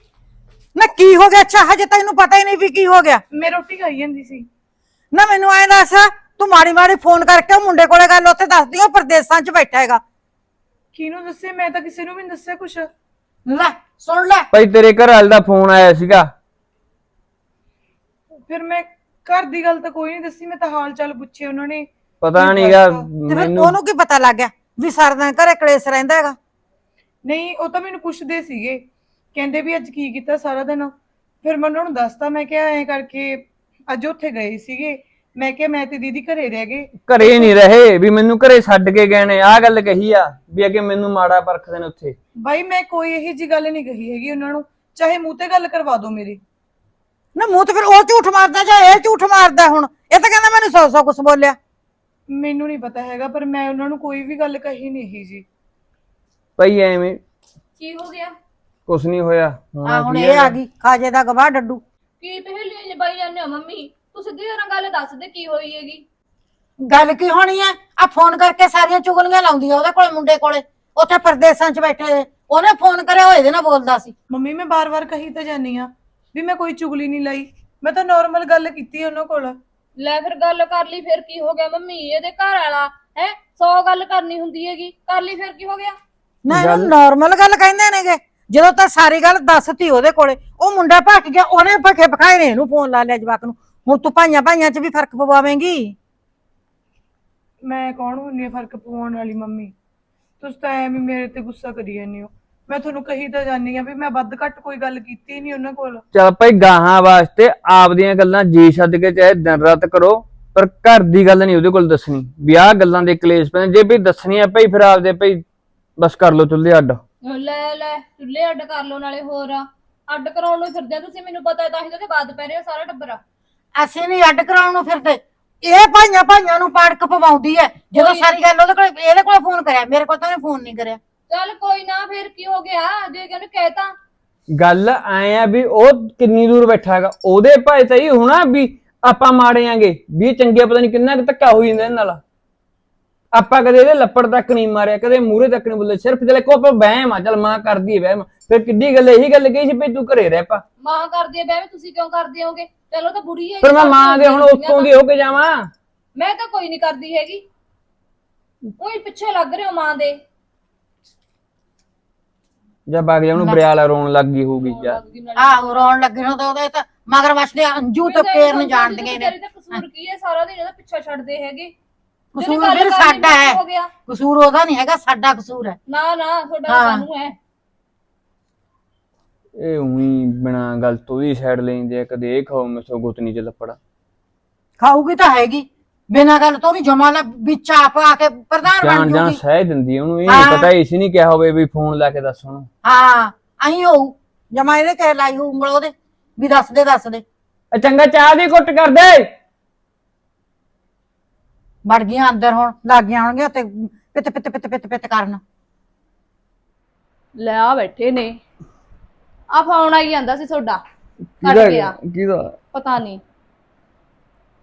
ਨਾ ਕੀ ਹੋ ਗਿਆ? ਅੱਛਾ ਹਜੇ ਤੈਨੂੰ ਪਤਾ ਹੀ ਨਹੀਂ ਵੀ ਕੀ ਹੋ ਗਿਆ। ਮੈਂ ਰੋਟੀ ਖਾਈ ਜਾਂਦੀ ਸੀ। ਨਾ ਮੈਨੂੰ ਐਂ ਦੱਸ ਤੂੰ ਮਾੜੀ ਮਾੜੀ ਫੋਨ ਕਰਕੇ ਉਹ ਮੁੰਡੇ ਕੋਲੇ ਗੱਲ ਉੱਥੇ ਦੱਸਦੀ ਉਹ ਪ੍ਰਦੇਸਾਂ 'ਚ ਬੈਠਾ ਹੈਗਾ। ਕਿਹਨੂੰ ਦੱਸੇ? ਮੈਂ ਤਾਂ ਕਿਸੇ ਨੂੰ ਵੀ ਨਹੀਂ ਦੱਸਿਆ ਕੁਛ। ਲੈ ਸੁਣ ਲੈ। ਭਾਈ ਤੇਰੇ ਘਰ ਵਾਲੇ ਦਾ ਫੋਨ ਆਇਆ ਸੀਗਾ। ਫਿਰ ਮੈਂ ਘਰ ਦੀ ਗੱਲ ਤਾਂ ਕੋਈ ਨਹੀਂ ਦੱਸੀ ਮੈਂ ਤਾਂ ਹਾਲ ਚਾਲ ਪੁੱਛੇ ਉਹਨਾਂ ਨੇ। ਪਤਾ ਨਹੀਂਗਾ ਤੇ ਫਿਰ ਮੈਨੂੰ ਉਹਨੂੰ ਕੀ ਪਤਾ ਲੱਗ ਗਿਆ? ਵੀ ਸਰਦਾਂ ਘਰੇ ਕਲੇਸ਼ ਰਹਿੰਦਾ ਹੈਗਾ। ਨਹੀਂ ਉਹ ਤਾਂ ਮੈਨੂੰ ਪੁੱਛਦੇ ਸੀਗੇ। ਕਹਿੰਦੇ ਵੀ ਅੱਜ ਕੀ ਕੀਤਾ ਸਾਰਾ ਦਿਨ? ਫਿਰ ਮੈਂ ਉਹਨਾਂ ਨੂੰ ਦੱਸਤਾ ਮੈਂ ਕਿਹਾ ਐਂ ਕਰਕੇ ਅੱਜ ਉੱਥੇ ਗਏ ਸੀਗੇ। ਮੈਂ ਕਿਹਾ ਮੈਂ ਤੇ ਦੀਦੀ ਘਰੇ ਰਹਿ ਗਏ। ਘਰੇ ਨਹੀਂ ਰਹੇ ਵੀ ਮੈਨੂੰ ਘਰੇ ਛੱਡ ਕੇ ਗਏ ਨੇ। ਆਹ ਗੱਲ ਕਹੀ ਆ ਵੀ ਅੱਗੇ ਮੈਨੂੰ ਮਾੜਾ ਪਰਖਦੇ ਨੇ ਉੱਥੇ। ਬਾਈ ਮੈਂ ਕੋਈ ਇਹੀ ਜੀ ਗੱਲ ਨਹੀਂ ਕਹੀ ਹੈਗੀ ਉਹਨਾਂ ਨੂੰ। ਚਾਹੇ ਮੂੰਹ ਤੇ ਗੱਲ ਕਰਵਾ ਦਿਓ ਮੇਰੀ। ਨਾ ਮੂੰਹ ਤੇ ਫਿਰ ਉਹ ਝੂਠ ਮਾਰਦਾ ਜਾਂ ਇਹ ਝੂਠ ਮਾਰਦਾ ਹੁਣ? ਇਹ ਤਾਂ ਕਹਿੰਦਾ ਮੈਨੂੰ ਸੌ ਸੌ ਕੁਛ ਬੋਲਿਆ। ਮੈਨੂੰ ਨਹੀਂ ਪਤਾ ਹੈਗਾ ਪਰ ਮੈਂ ਉਹਨਾਂ ਨੂੰ ਕੋਈ ਵੀ ਗੱਲ ਕਹੀ ਨਹੀਂ ਇਹੀ ਜੀ। ਭਾਈ ਐਵੇਂ ਕੀ ਹੋ ਗਿਆ? ਕੁਛ ਨਹੀਂ ਹੋਇਆ। ਆ ਹੁਣ ਇਹ ਆ ਗਈ ਖਾਜੇ ਦਾ ਗਵਾਹ ਡੱਡੂ। ਕੀ ਪਹਿਲੇ ਜੇ ਬਾਈ ਜਾਂਦੇ ਹੋ ਮੰਮੀ? ਤੂੰ ਸਿੱਧੀ ਤਰ੍ਹਾਂ ਗੱਲ ਦੱਸ ਦੇ ਕੀ ਹੋਈ ਹੈਗੀ। ਗੱਲ ਕੀ ਹੋਣੀ ਐ ਆ ਫੋਨ ਕਰਕੇ ਸਾਰੀਆਂ ਚੁਗਲੀਆਂ ਲਾਉਂਦੀ ਆ ਉਹਦੇ ਕੋਲੇ ਮੁੰਡੇ ਕੋਲੇ। ਉੱਥੇ ਪਰਦੇਸਾਂ 'ਚ ਬੈਠੇ ਉਹਨੇ ਫੋਨ ਕਰਿਆ ਹੋਏ ਦੇ ਨਾਲ ਬੋਲਦਾ ਸੀ। ਮੰਮੀ ਮੈਂ ਬਾਰ-ਬਾਰ ਕਹੀ ਤਾਂ ਜਾਨੀ ਆ ਵੀ ਮੈਂ ਕੋਈ ਚੁਗਲੀ ਨਹੀਂ ਲਾਈ। ਮੈਂ ਤਾਂ ਨਾਰਮਲ ਗੱਲ ਕੀਤੀ ਉਹਨਾਂ ਕੋਲ। ਲੈ ਫਿਰ ਗੱਲ ਕਰ ਲਈ ਫਿਰ ਕੀ ਹੋ ਗਿਆ ਮੰਮੀ? ਇਹਦੇ ਘਰ ਵਾਲਾ ਹੈ? 100 ਗੱਲ ਕਰਨੀ ਹੁੰਦੀ ਹੈਗੀ। ਕਰ ਲਈ ਫਿਰ ਕੀ ਹੋ ਗਿਆ? ਨਾ ਇਹਨੂੰ ਨਾਰਮਲ ਗੱਲ ਕਹਿੰਦੇ ਨੇਗੇ। ਜਦੋਂ ਤਾਂ ਸਾਰੀ ਗੱਲ ਦੱਸਤੀ ਉਹਦੇ ਕੋਲੇ। ਉਹ ਮੁੰਡਾ ਭੱਕ ਗਿਆ ਉਹਨੇ ਭੱਖੇ ਭਖਾਏ ਨੇ ਇਹਨੂੰ ਫੋਨ ਲਾ ਲਿਆ ਜਵਾਕ ਨੂੰ। ਹੁਣ ਤੂੰ ਭਾਈਆਂ ਭਾਈਆਂ 'ਚ ਵੀ ਫ਼ਰਕ ਪਵਾਵੇਂਗੀ? ਮੈਂ ਕੌਣ ਹੁੰਨੀ ਆ ਫ਼ਰਕ ਪਵਾਉਣ ਵਾਲੀ ਮੰਮੀ? ਤੁਸੀਂ ਤਾਂ ਐਵੇਂ ਮੇਰੇ ਤੇ ਗੁੱਸਾ ਕਰੀ ਜਾਂਦੇ ਹੋ। ਮੈਂ ਤੁਹਾਨੂੰ ਕਹੀ ਤਾਂ ਜਾਨੀ ਆ ਵੀ ਮੈਂ ਵੱਧ ਘੱਟ ਕੋਈ ਗੱਲ ਕੀਤੀ ਨਹੀਂ ਉਹਨਾਂ ਕੋਲ। ਚੱਲ ਭਾਈ ਗਾਹਾਂ ਵਾਸਤੇ ਆਪਦੀਆਂ ਗੱਲਾਂ ਜੀ ਛੱਡ ਕੇ ਚਾਹੇ ਦਿਨ ਰਾਤ ਕਰੋ ਪਰ ਘਰ ਦੀ ਗੱਲ ਨਹੀਂ ਉਹਦੇ ਕੋਲ ਦੱਸਣੀ। ਵੀ ਆਹ ਗੱਲਾਂ ਦੇ ਕਲੇਸ਼ ਪੈਣ ਜੇ ਵੀ ਦੱਸਣੀ ਆ ਭਾਈ ਫਿਰ ਆਪਦੇ ਭਾਈ ਬਸ ਕਰ ਲਓ ਚੁੱਲ੍ਹੇ ਅੱਡ। ਲੈ ਲੈ ਚੁੱਲ੍ਹੇ ਅੱਡ ਕਰ ਲਓ ਨਾਲੇ ਹੋਰ ਅੱਡ ਕਰਾਉਣ ਨੂੰ ਫਿਰਦੇ ਆ ਤੁਸੀਂ ਮੈਨੂੰ ਪਤਾ ਹੈ ਤਾਂ ਹੀ ਤਾਂ ਤੇ ਬਾਦ ਪੈ ਰਿਹਾ ਸਾਰਾ ਟੱਬਰ। ਅਸੀਂ ਨਹੀਂ ਅੱਡ ਕਰਾਉਣ ਨੂੰ ਫਿਰਦੇ। ਇਹ ਭਾਈਆਂ ਭਾਈਆਂ ਨੂੰ ਪਾੜਕ ਪਵਾਉਂਦੀ ਐ ਜਦੋਂ ਸਾਰੀ ਗੱਲ ਉਹਦੇ ਕੋਲੇ ਇਹਦੇ ਕੋਲੇ ਫੋਨ ਕਰਿਆ। ਮੇਰੇ ਕੋਲ ਤਾਂ ਉਹਨੇ ਫੋਨ ਨਹੀਂ ਕਰਿਆ। ਚੱਲ ਕੋਈ ਨਾ ਫਿਰ ਕੀ ਹੋ ਗਿਆ? ਜੇ ਕਿ ਉਹਨੇ ਕਹਿਤਾ। ਗੱਲ ਐ ਆ ਵੀ ਉਹ ਕਿੰਨੀ ਦੂਰ ਬੈਠਾ ਹੈਗਾ। ਉਹਦੇ ਭਾਈ ਤਾਂ ਇਹ ਹੋਣਾ ਵੀ ਆਪਾਂ ਮਾੜੇ ਆਂਗੇ। ਵੀ ਚੰਗੇ ਪਤਾ ਨਹੀਂ ਕਿੰਨਾ ਕੁ ਧੱਕਾ ਹੋਈ ਜਾਂਦਾ ਇਹਦੇ ਨਾਲ। ਆਪਾਂ ਕਦੇ ਇਹਦੇ ਲੱਪੜ ਤੱਕ ਨਹੀਂ ਮਾਰਿਆ ਕਦੇ ਮੂਹਰੇ ਤੱਕ ਨਹੀਂ ਬੋਲੇ ਸਿਰਫ ਚਲੇ ਕੋ ਆਪਾਂ ਵਹਿਮ ਆ ਚੱਲ ਮਾਂ ਕਰਦੀ ਹੈ ਵਹਿਮ। ਫਿਰ ਕਿੱਡੀ ਗੱਲ ਇਹੀ ਗੱਲ ਕਹੀ ਸੀ ਵੀ ਤੂੰ ਘਰੇ ਰਹਿ ਪਾ। ਮਾਂ ਕਰਦੀ ਹੈ ਬੈਵੇਂ ਤੁਸੀਂ ਕਿਉਂ ਕਰਦੇ ਹੋਗੇ? ਚਲੋ ਤਾਂ ਬੁੜੀ ਹੈ ਫਿਰ ਮੈਂ ਮਾਂ ਦੇ ਹੁਣ ਉੱਤੋਂ ਦੀ ਹੋ ਕੇ ਜਾਵਾਂ। ਮੈਂ ਤਾਂ ਕੋਈ ਨਹੀਂ ਕਰਦੀ ਹੈਗੀ। ਉਹੀ ਪਿੱਛੇ ਲੱਗ ਰਹੇ ਹੋ ਮਾਂ ਦੇ। ਜਾਂ ਬਾਗ ਜਾ ਉਹਨੂੰ ਬਰਿਆਲਾ ਰੋਣ ਲੱਗ ਗਈ ਹੋਊਗੀ ਯਾਰ ਆਹੋ ਰੋਣ ਲੱਗੇ ਨੂੰ ਤਾਂ ਉਹਦੇ ਤਾਂ ਮਗਰ ਵਸਦੇ ਅੰਜੂ ਤੇ ਪੇਰ ਨੂੰ ਜਾਣਦੀਆਂ ਨੇ। ਤੇਰੇ ਤਾਂ ਕਸੂਰ ਕੀ ਹੈ ਸਾਰਾ ਦਿਨ ਇਹਦਾ ਪਿੱਛਾ ਛੱਡਦੇ ਹੈਗੇ। ਕਸੂਰ ਗੱਲ ਫਿਰ ਕਰਨੀ ਸਾਡਾ ਹੈ। ਹੋ ਗਿਆ। ਕਸੂਰ ਉਹਦਾ ਨਹੀਂ ਹੈਗਾ ਸਾਡਾ ਕਸੂਰ ਹੈ। ਨਾ ਨਾ ਤੁਹਾਡਾ ਹਾਂ। ਹੈ। ਇਹ ਉਹੀ ਬਿਨਾ ਗੱਲ ਤੋਂ ਦੀ ਸਾਈਡ ਲੈਂਦੇ ਆ ਕਦੇ ਇਹ ਖਾਓ ਮੈਸੋ ਗੁੱਤਨੀ ਚ ਲੱਪੜਾ। ਖਾਊਗੀ ਤਾਂ ਹੈਗੀ। ਬਿਨਾਂ ਗੱਲ ਤੋਂ ਨਹੀਂ ਜਮਾ ਲਾ ਵਿੱਚ ਆਪ ਆ ਕੇ ਪ੍ਰਧਾਨ ਜਾਣ ਬਣ ਜਾਣ ਜੂਗੀ। ਸਹਿ ਦਿੰਦੀ ਆ, ਉਹਨੂੰ ਇਹ ਨਹੀਂ। ਪਤਾ ਇਸ ਨਹੀਂ ਕਿਹਾ ਹੋਵੇ ਵੀ ਫੋਨ ਲਾ ਕੇ ਦੱਸ ਉਹਨੂੰ। ਹਾਂ ਅਹੀਂ ਹੋਊ। ਜਮਾ ਇਹਦੇ ਕਹਿ ਲਾਈ ਹੋਊ ਉਂਗਲ ਉਹਦੇ ਵੀ ਦੱਸ ਦੇ ਦੱਸ ਦੇ। ਚੰਗਾ ਚਾਹ ਦੀ ਘੁੱਟ ਕਰ ਦੇ। ਵੜ ਗਈਆਂ ਅੰਦਰ ਹੁਣ ਲੱਗ ਗਈਆਂ ਹੋਣਗੀਆਂ ਤੇ ਪਿੱਤ ਪਿੱਤ ਪਿੱਤ ਪਿੱਤ ਪਿੱਤ ਕਰਨ। ਲੈ ਆ ਬੈਠੇ ਨੇ। ਆ ਫੋਨ ਆਈ ਜਾਂਦਾ ਸੀ ਤੁਹਾਡਾ ਕੱਟ ਕਿਹਦਾ ਗਿਆ? ਕਿਹਦਾ? ਪਤਾ ਨਹੀਂ।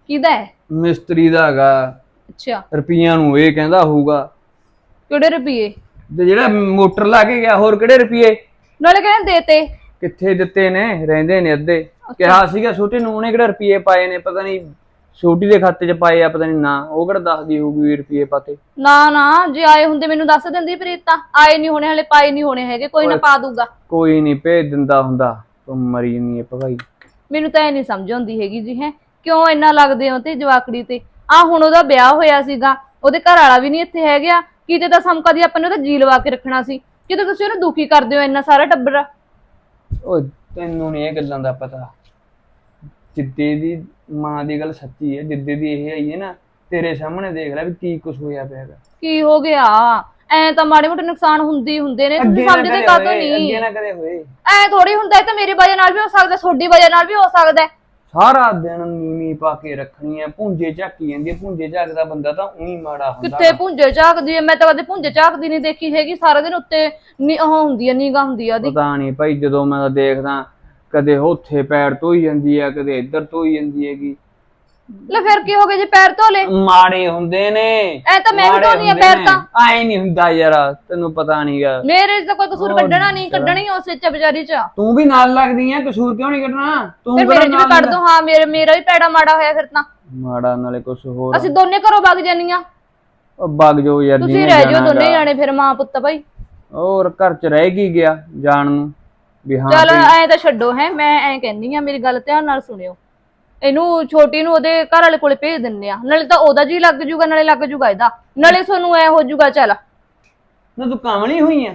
ਕਿਹਦਾ ਹੈ? ਮਿਸਤਰੀ ਦਾ ਹੈਗਾ। ਅੱਛਾ। ਰੁਪਈਆਂ ਨੂੰ ਇਹ ਕਹਿੰਦਾ ਹੋਊਗਾ। ਕਿਹੜੇ ਰੁਪਏ ਤੇ ਜਿਹੜਾ ਮੋਟਰ ਲਾ ਕੇ ਗਿਆ ਹੋਰ ਕਿਹੜੇ ਰੁਪਈਏ? ਨਾਲੇ ਕਹਿੰਦੇ ਦੇਤੇ। ਕਿੱਥੇ ਦਿੱਤੇ ਨੇ? ਰਹਿੰਦੇ ਨੇ ਅੱਧੇ। ਕਿਹਾ ਸੀਗਾ ਛੋਟੇ ਨੂੰ ਉਹਨੇ ਕਿਹੜੇ ਰੁਪਈਏ ਪਾਏ ਨੇ ਪਤਾ ਨਹੀਂ ਛੋਟੀ ਦੇ ਖਾਤੇ 'ਚ ਪਾਏ ਆ ਪਤਾ ਨਹੀਂ ਨਾ ਉਹ ਕਿਹੜਾ ਦੱਸਦੀ ਹੋਊਗੀ ਵੀ ਰੁਪਈਏ ਪਾਤੇ। ਨਾ ਨਾ ਜੇ ਆਏ ਹੁੰਦੇ ਮੈਨੂੰ ਦੱਸ ਦਿੰਦੀ ਪ੍ਰੀਤ। ਤਾਂ ਆਏ ਨਹੀਂ ਹੋਣੇ ਹਲੇ ਪਾਏ ਨਹੀਂ ਹੋਣੇ ਹੈਗੇ ਕੋਈ ਨਾ ਪਾ ਦੂਗਾ। ਕੋਈ ਨਹੀਂ ਭੇਜ ਦਿੰਦਾ ਹੁੰਦਾ ਤੂੰ ਮਰੀ ਨਹੀਂ ਭਗਾਈ। ਮੈਨੂੰ ਤਾਂ ਇਹ ਨਹੀਂ ਸਮਝ ਆਉਂਦੀ ਹੈਗੀ ਜੀ ਹੈ। ਕਿਉਂ ਇੰਨਾ ਲੱਗਦੇ ਹੋ ਤੇ ਜਵਾਕੜੀ ਤੇ? ਆ ਹੁਣ ਉਹਦਾ ਵਿਆਹ ਹੋਇਆ ਸੀਗਾ ਉਹਦੇ ਘਰ ਵਾਲਾ ਵੀ ਨਹੀਂ ਇੱਥੇ ਹੈਗਾ। ਕਿਤੇ ਤਾਂ ਸਮਕਾ ਦੀ ਆਪਾਂ ਨੇ ਉਹਦਾ ਜੀ ਲਵਾ ਕੇ ਰੱਖਣਾ ਸੀ। ਕਿਤੇ ਤੁਸੀਂ ਉਹਨੂੰ ਦੁਖੀ ਕਰਦੇ ਹੋ ਇੰਨਾ ਸਾਰਾ ਟੱਬਰ? ਓਏ ਤੈਨੂੰ ਨਹੀਂ ਇਹ ਗੱਲਾਂ ਦਾ ਪਤਾ। ਜਿੱਦੇ ਦੀ ਮਾਂ ਦੀ ਗੱਲ ਸੱਚੀ ਹੈ ਜਿੱਦੇ ਦੀ ਇਹ ਆਈ ਹੈ ਨਾ ਤੇਰੇ ਸਾਹਮਣੇ ਦੇਖ ਲੈ ਵੀ ਕੀ ਕੁਝ ਹੋਇਆ ਪਿਆ ਹੈਗਾ। ਕੀ ਹੋ ਗਿਆ? ਐ ਤਾਂ ਮਾੜੇ ਮੋਟੇ ਨੁਕਸਾਨ ਹੁੰਦੇ ਹੀ ਹੁੰਦੇ ਨੇ ਤੁਸੀਂ ਸਮਝਦੇ ਕਾਹਤੋਂ ਨਹੀਂ। ਅੱਗੇ ਨਾ ਕਦੇ ਹੋਏ। ਐ ਥੋੜੀ ਹੁੰਦਾ ਇਹ ਤਾਂ ਮੇਰੀ ਵਜ੍ਹਾ ਨਾਲ ਵੀ ਹੋ ਸਕਦਾ ਤੁਹਾਡੀ ਵਜ੍ਹਾ ਨਾਲ ਵੀ ਹੋ ਸਕਦਾ। ਸਾਰਾ ਦਿਨ ਨੀਵੀਂ ਪਾ ਕੇ ਰੱਖਣੀ ਹੈ ਭੁੰਜੇ ਝਾਕੀ ਜਾਂਦੀ ਭੁੰਜੇ ਝਾਕਦਾ ਬੰਦਾ ਤਾਂ ਉਹੀ ਮਾੜਾ ਹੁੰਦਾ ਕਿੱਥੇ ਭੁੰਜੇ ਝਾਕਦੀ ਐ ਮੈਂ ਤਾਂ ਕਦੇ ਭੁੰਜੇ ਝਾਕਦੀ ਨਹੀਂ ਦੇਖੀ ਹੈਗੀ ਸਾਰਾ ਦਿਨ ਉੱਤੇ ਉਹ ਹੁੰਦੀ ਐ ਨੀਗਾ ਹੁੰਦੀ ਆ ਪਤਾ ਨਹੀਂ ਭਾਈ ਜਦੋਂ ਮੈਂ ਦੇਖਦਾ ਕਦੇ ਉੱਥੇ ਪੈਰ ਧੋਈ ਜਾਂਦੀ ਹੈ ਕਦੇ ਇੱਧਰ ਧੋਈ ਜਾਂਦੀ ਹੈਗੀ। ਲੈ ਫਿਰ ਕੀ ਹੋ ਗਿਆ ਜੇ ਪੈਰ ਧੋ ਲੇ ਮਾੜੇ ਹੁੰਦੇ ਨੇ। ਐ ਤਾਂ ਮੈਂ ਵੀ ਧੋਨੀ ਆ ਪੈਰ ਤਾਂ। ਆਏ ਨਹੀਂ ਹੁੰਦਾ ਯਾਰ ਤੈਨੂੰ ਪਤਾ ਨਹੀਂਗਾ ਮੇਰੇ ਤਾਂ ਕੋਈ ਕਸੂਰ ਕੱਢਣਾ ਨਹੀਂ ਕੱਢਣੀ ਉਸੇ ਚ ਵਿਚਾਰੀ ਚ। ਤੂੰ ਵੀ ਨਾਲ ਲੱਗਦੀ ਆ ਕਸੂਰ ਕਿਉਂ ਨਹੀਂ ਕੱਢਣਾ? ਤੂੰ ਫਿਰ ਮੇਰੇ ਵੀ ਕੱਢ ਦੋ ਹਾਂ ਮੇਰੇ ਮੇਰਾ ਵੀ ਪੈੜਾ ਮਾੜਾ ਹੋਇਆ ਫਿਰ ਤਾਂ। ਮਾੜਾ ਨਾਲੇ ਕੁਝ ਹੋਰ। ਅਸੀਂ ਦੋਨੇ ਘਰੋਂ ਵਗ ਜਾਨੀਆਂ ਉਹ ਵਗ ਜਾਓ ਯਾਰ ਤੁਸੀਂ ਰਹਿ ਜਾਓ ਦੋਨੇ। ਜਾਣੇ ਫਿਰ ਮਾਂ ਪੁੱਤ ਭਾਈ। ਹੋਰ ਘਰ ਚ ਰਹਿ ਕੀ ਗਿਆ ਜਾਣ ਨੂੰ? ਵੀ ਹਾਂ ਚਲ ਐ ਤਾਂ ਛੱਡੋ ਹੈ ਮੈਂ ਐ ਕਹਿੰਨੀ ਆ ਮੇਰੀ ਗੱਲ ਧਿਆਨ ਨਾਲ ਸੁਣਿਓ। ਇਹਨੂੰ ਛੋਟੀ ਨੂੰ ਉਹਦੇ ਘਰ ਵਾਲੇ ਕੋਲੇ ਭੇਜ ਦਿੰਨੇ ਆ ਨਾਲੇ ਤਾਂ ਉਹਦਾ ਜੀ ਲੱਗ ਜੂਗਾ ਨਾਲੇ ਲੱਗ ਜੂਗਾ ਇਹਦਾ। ਨਾਲੇ ਤੁਹਾਨੂੰ ਐ ਹੋ ਜੂਗਾ ਚੱਲ। ਨਾ ਤੂੰ ਕਾਮਲੀ ਹੋਈ ਆ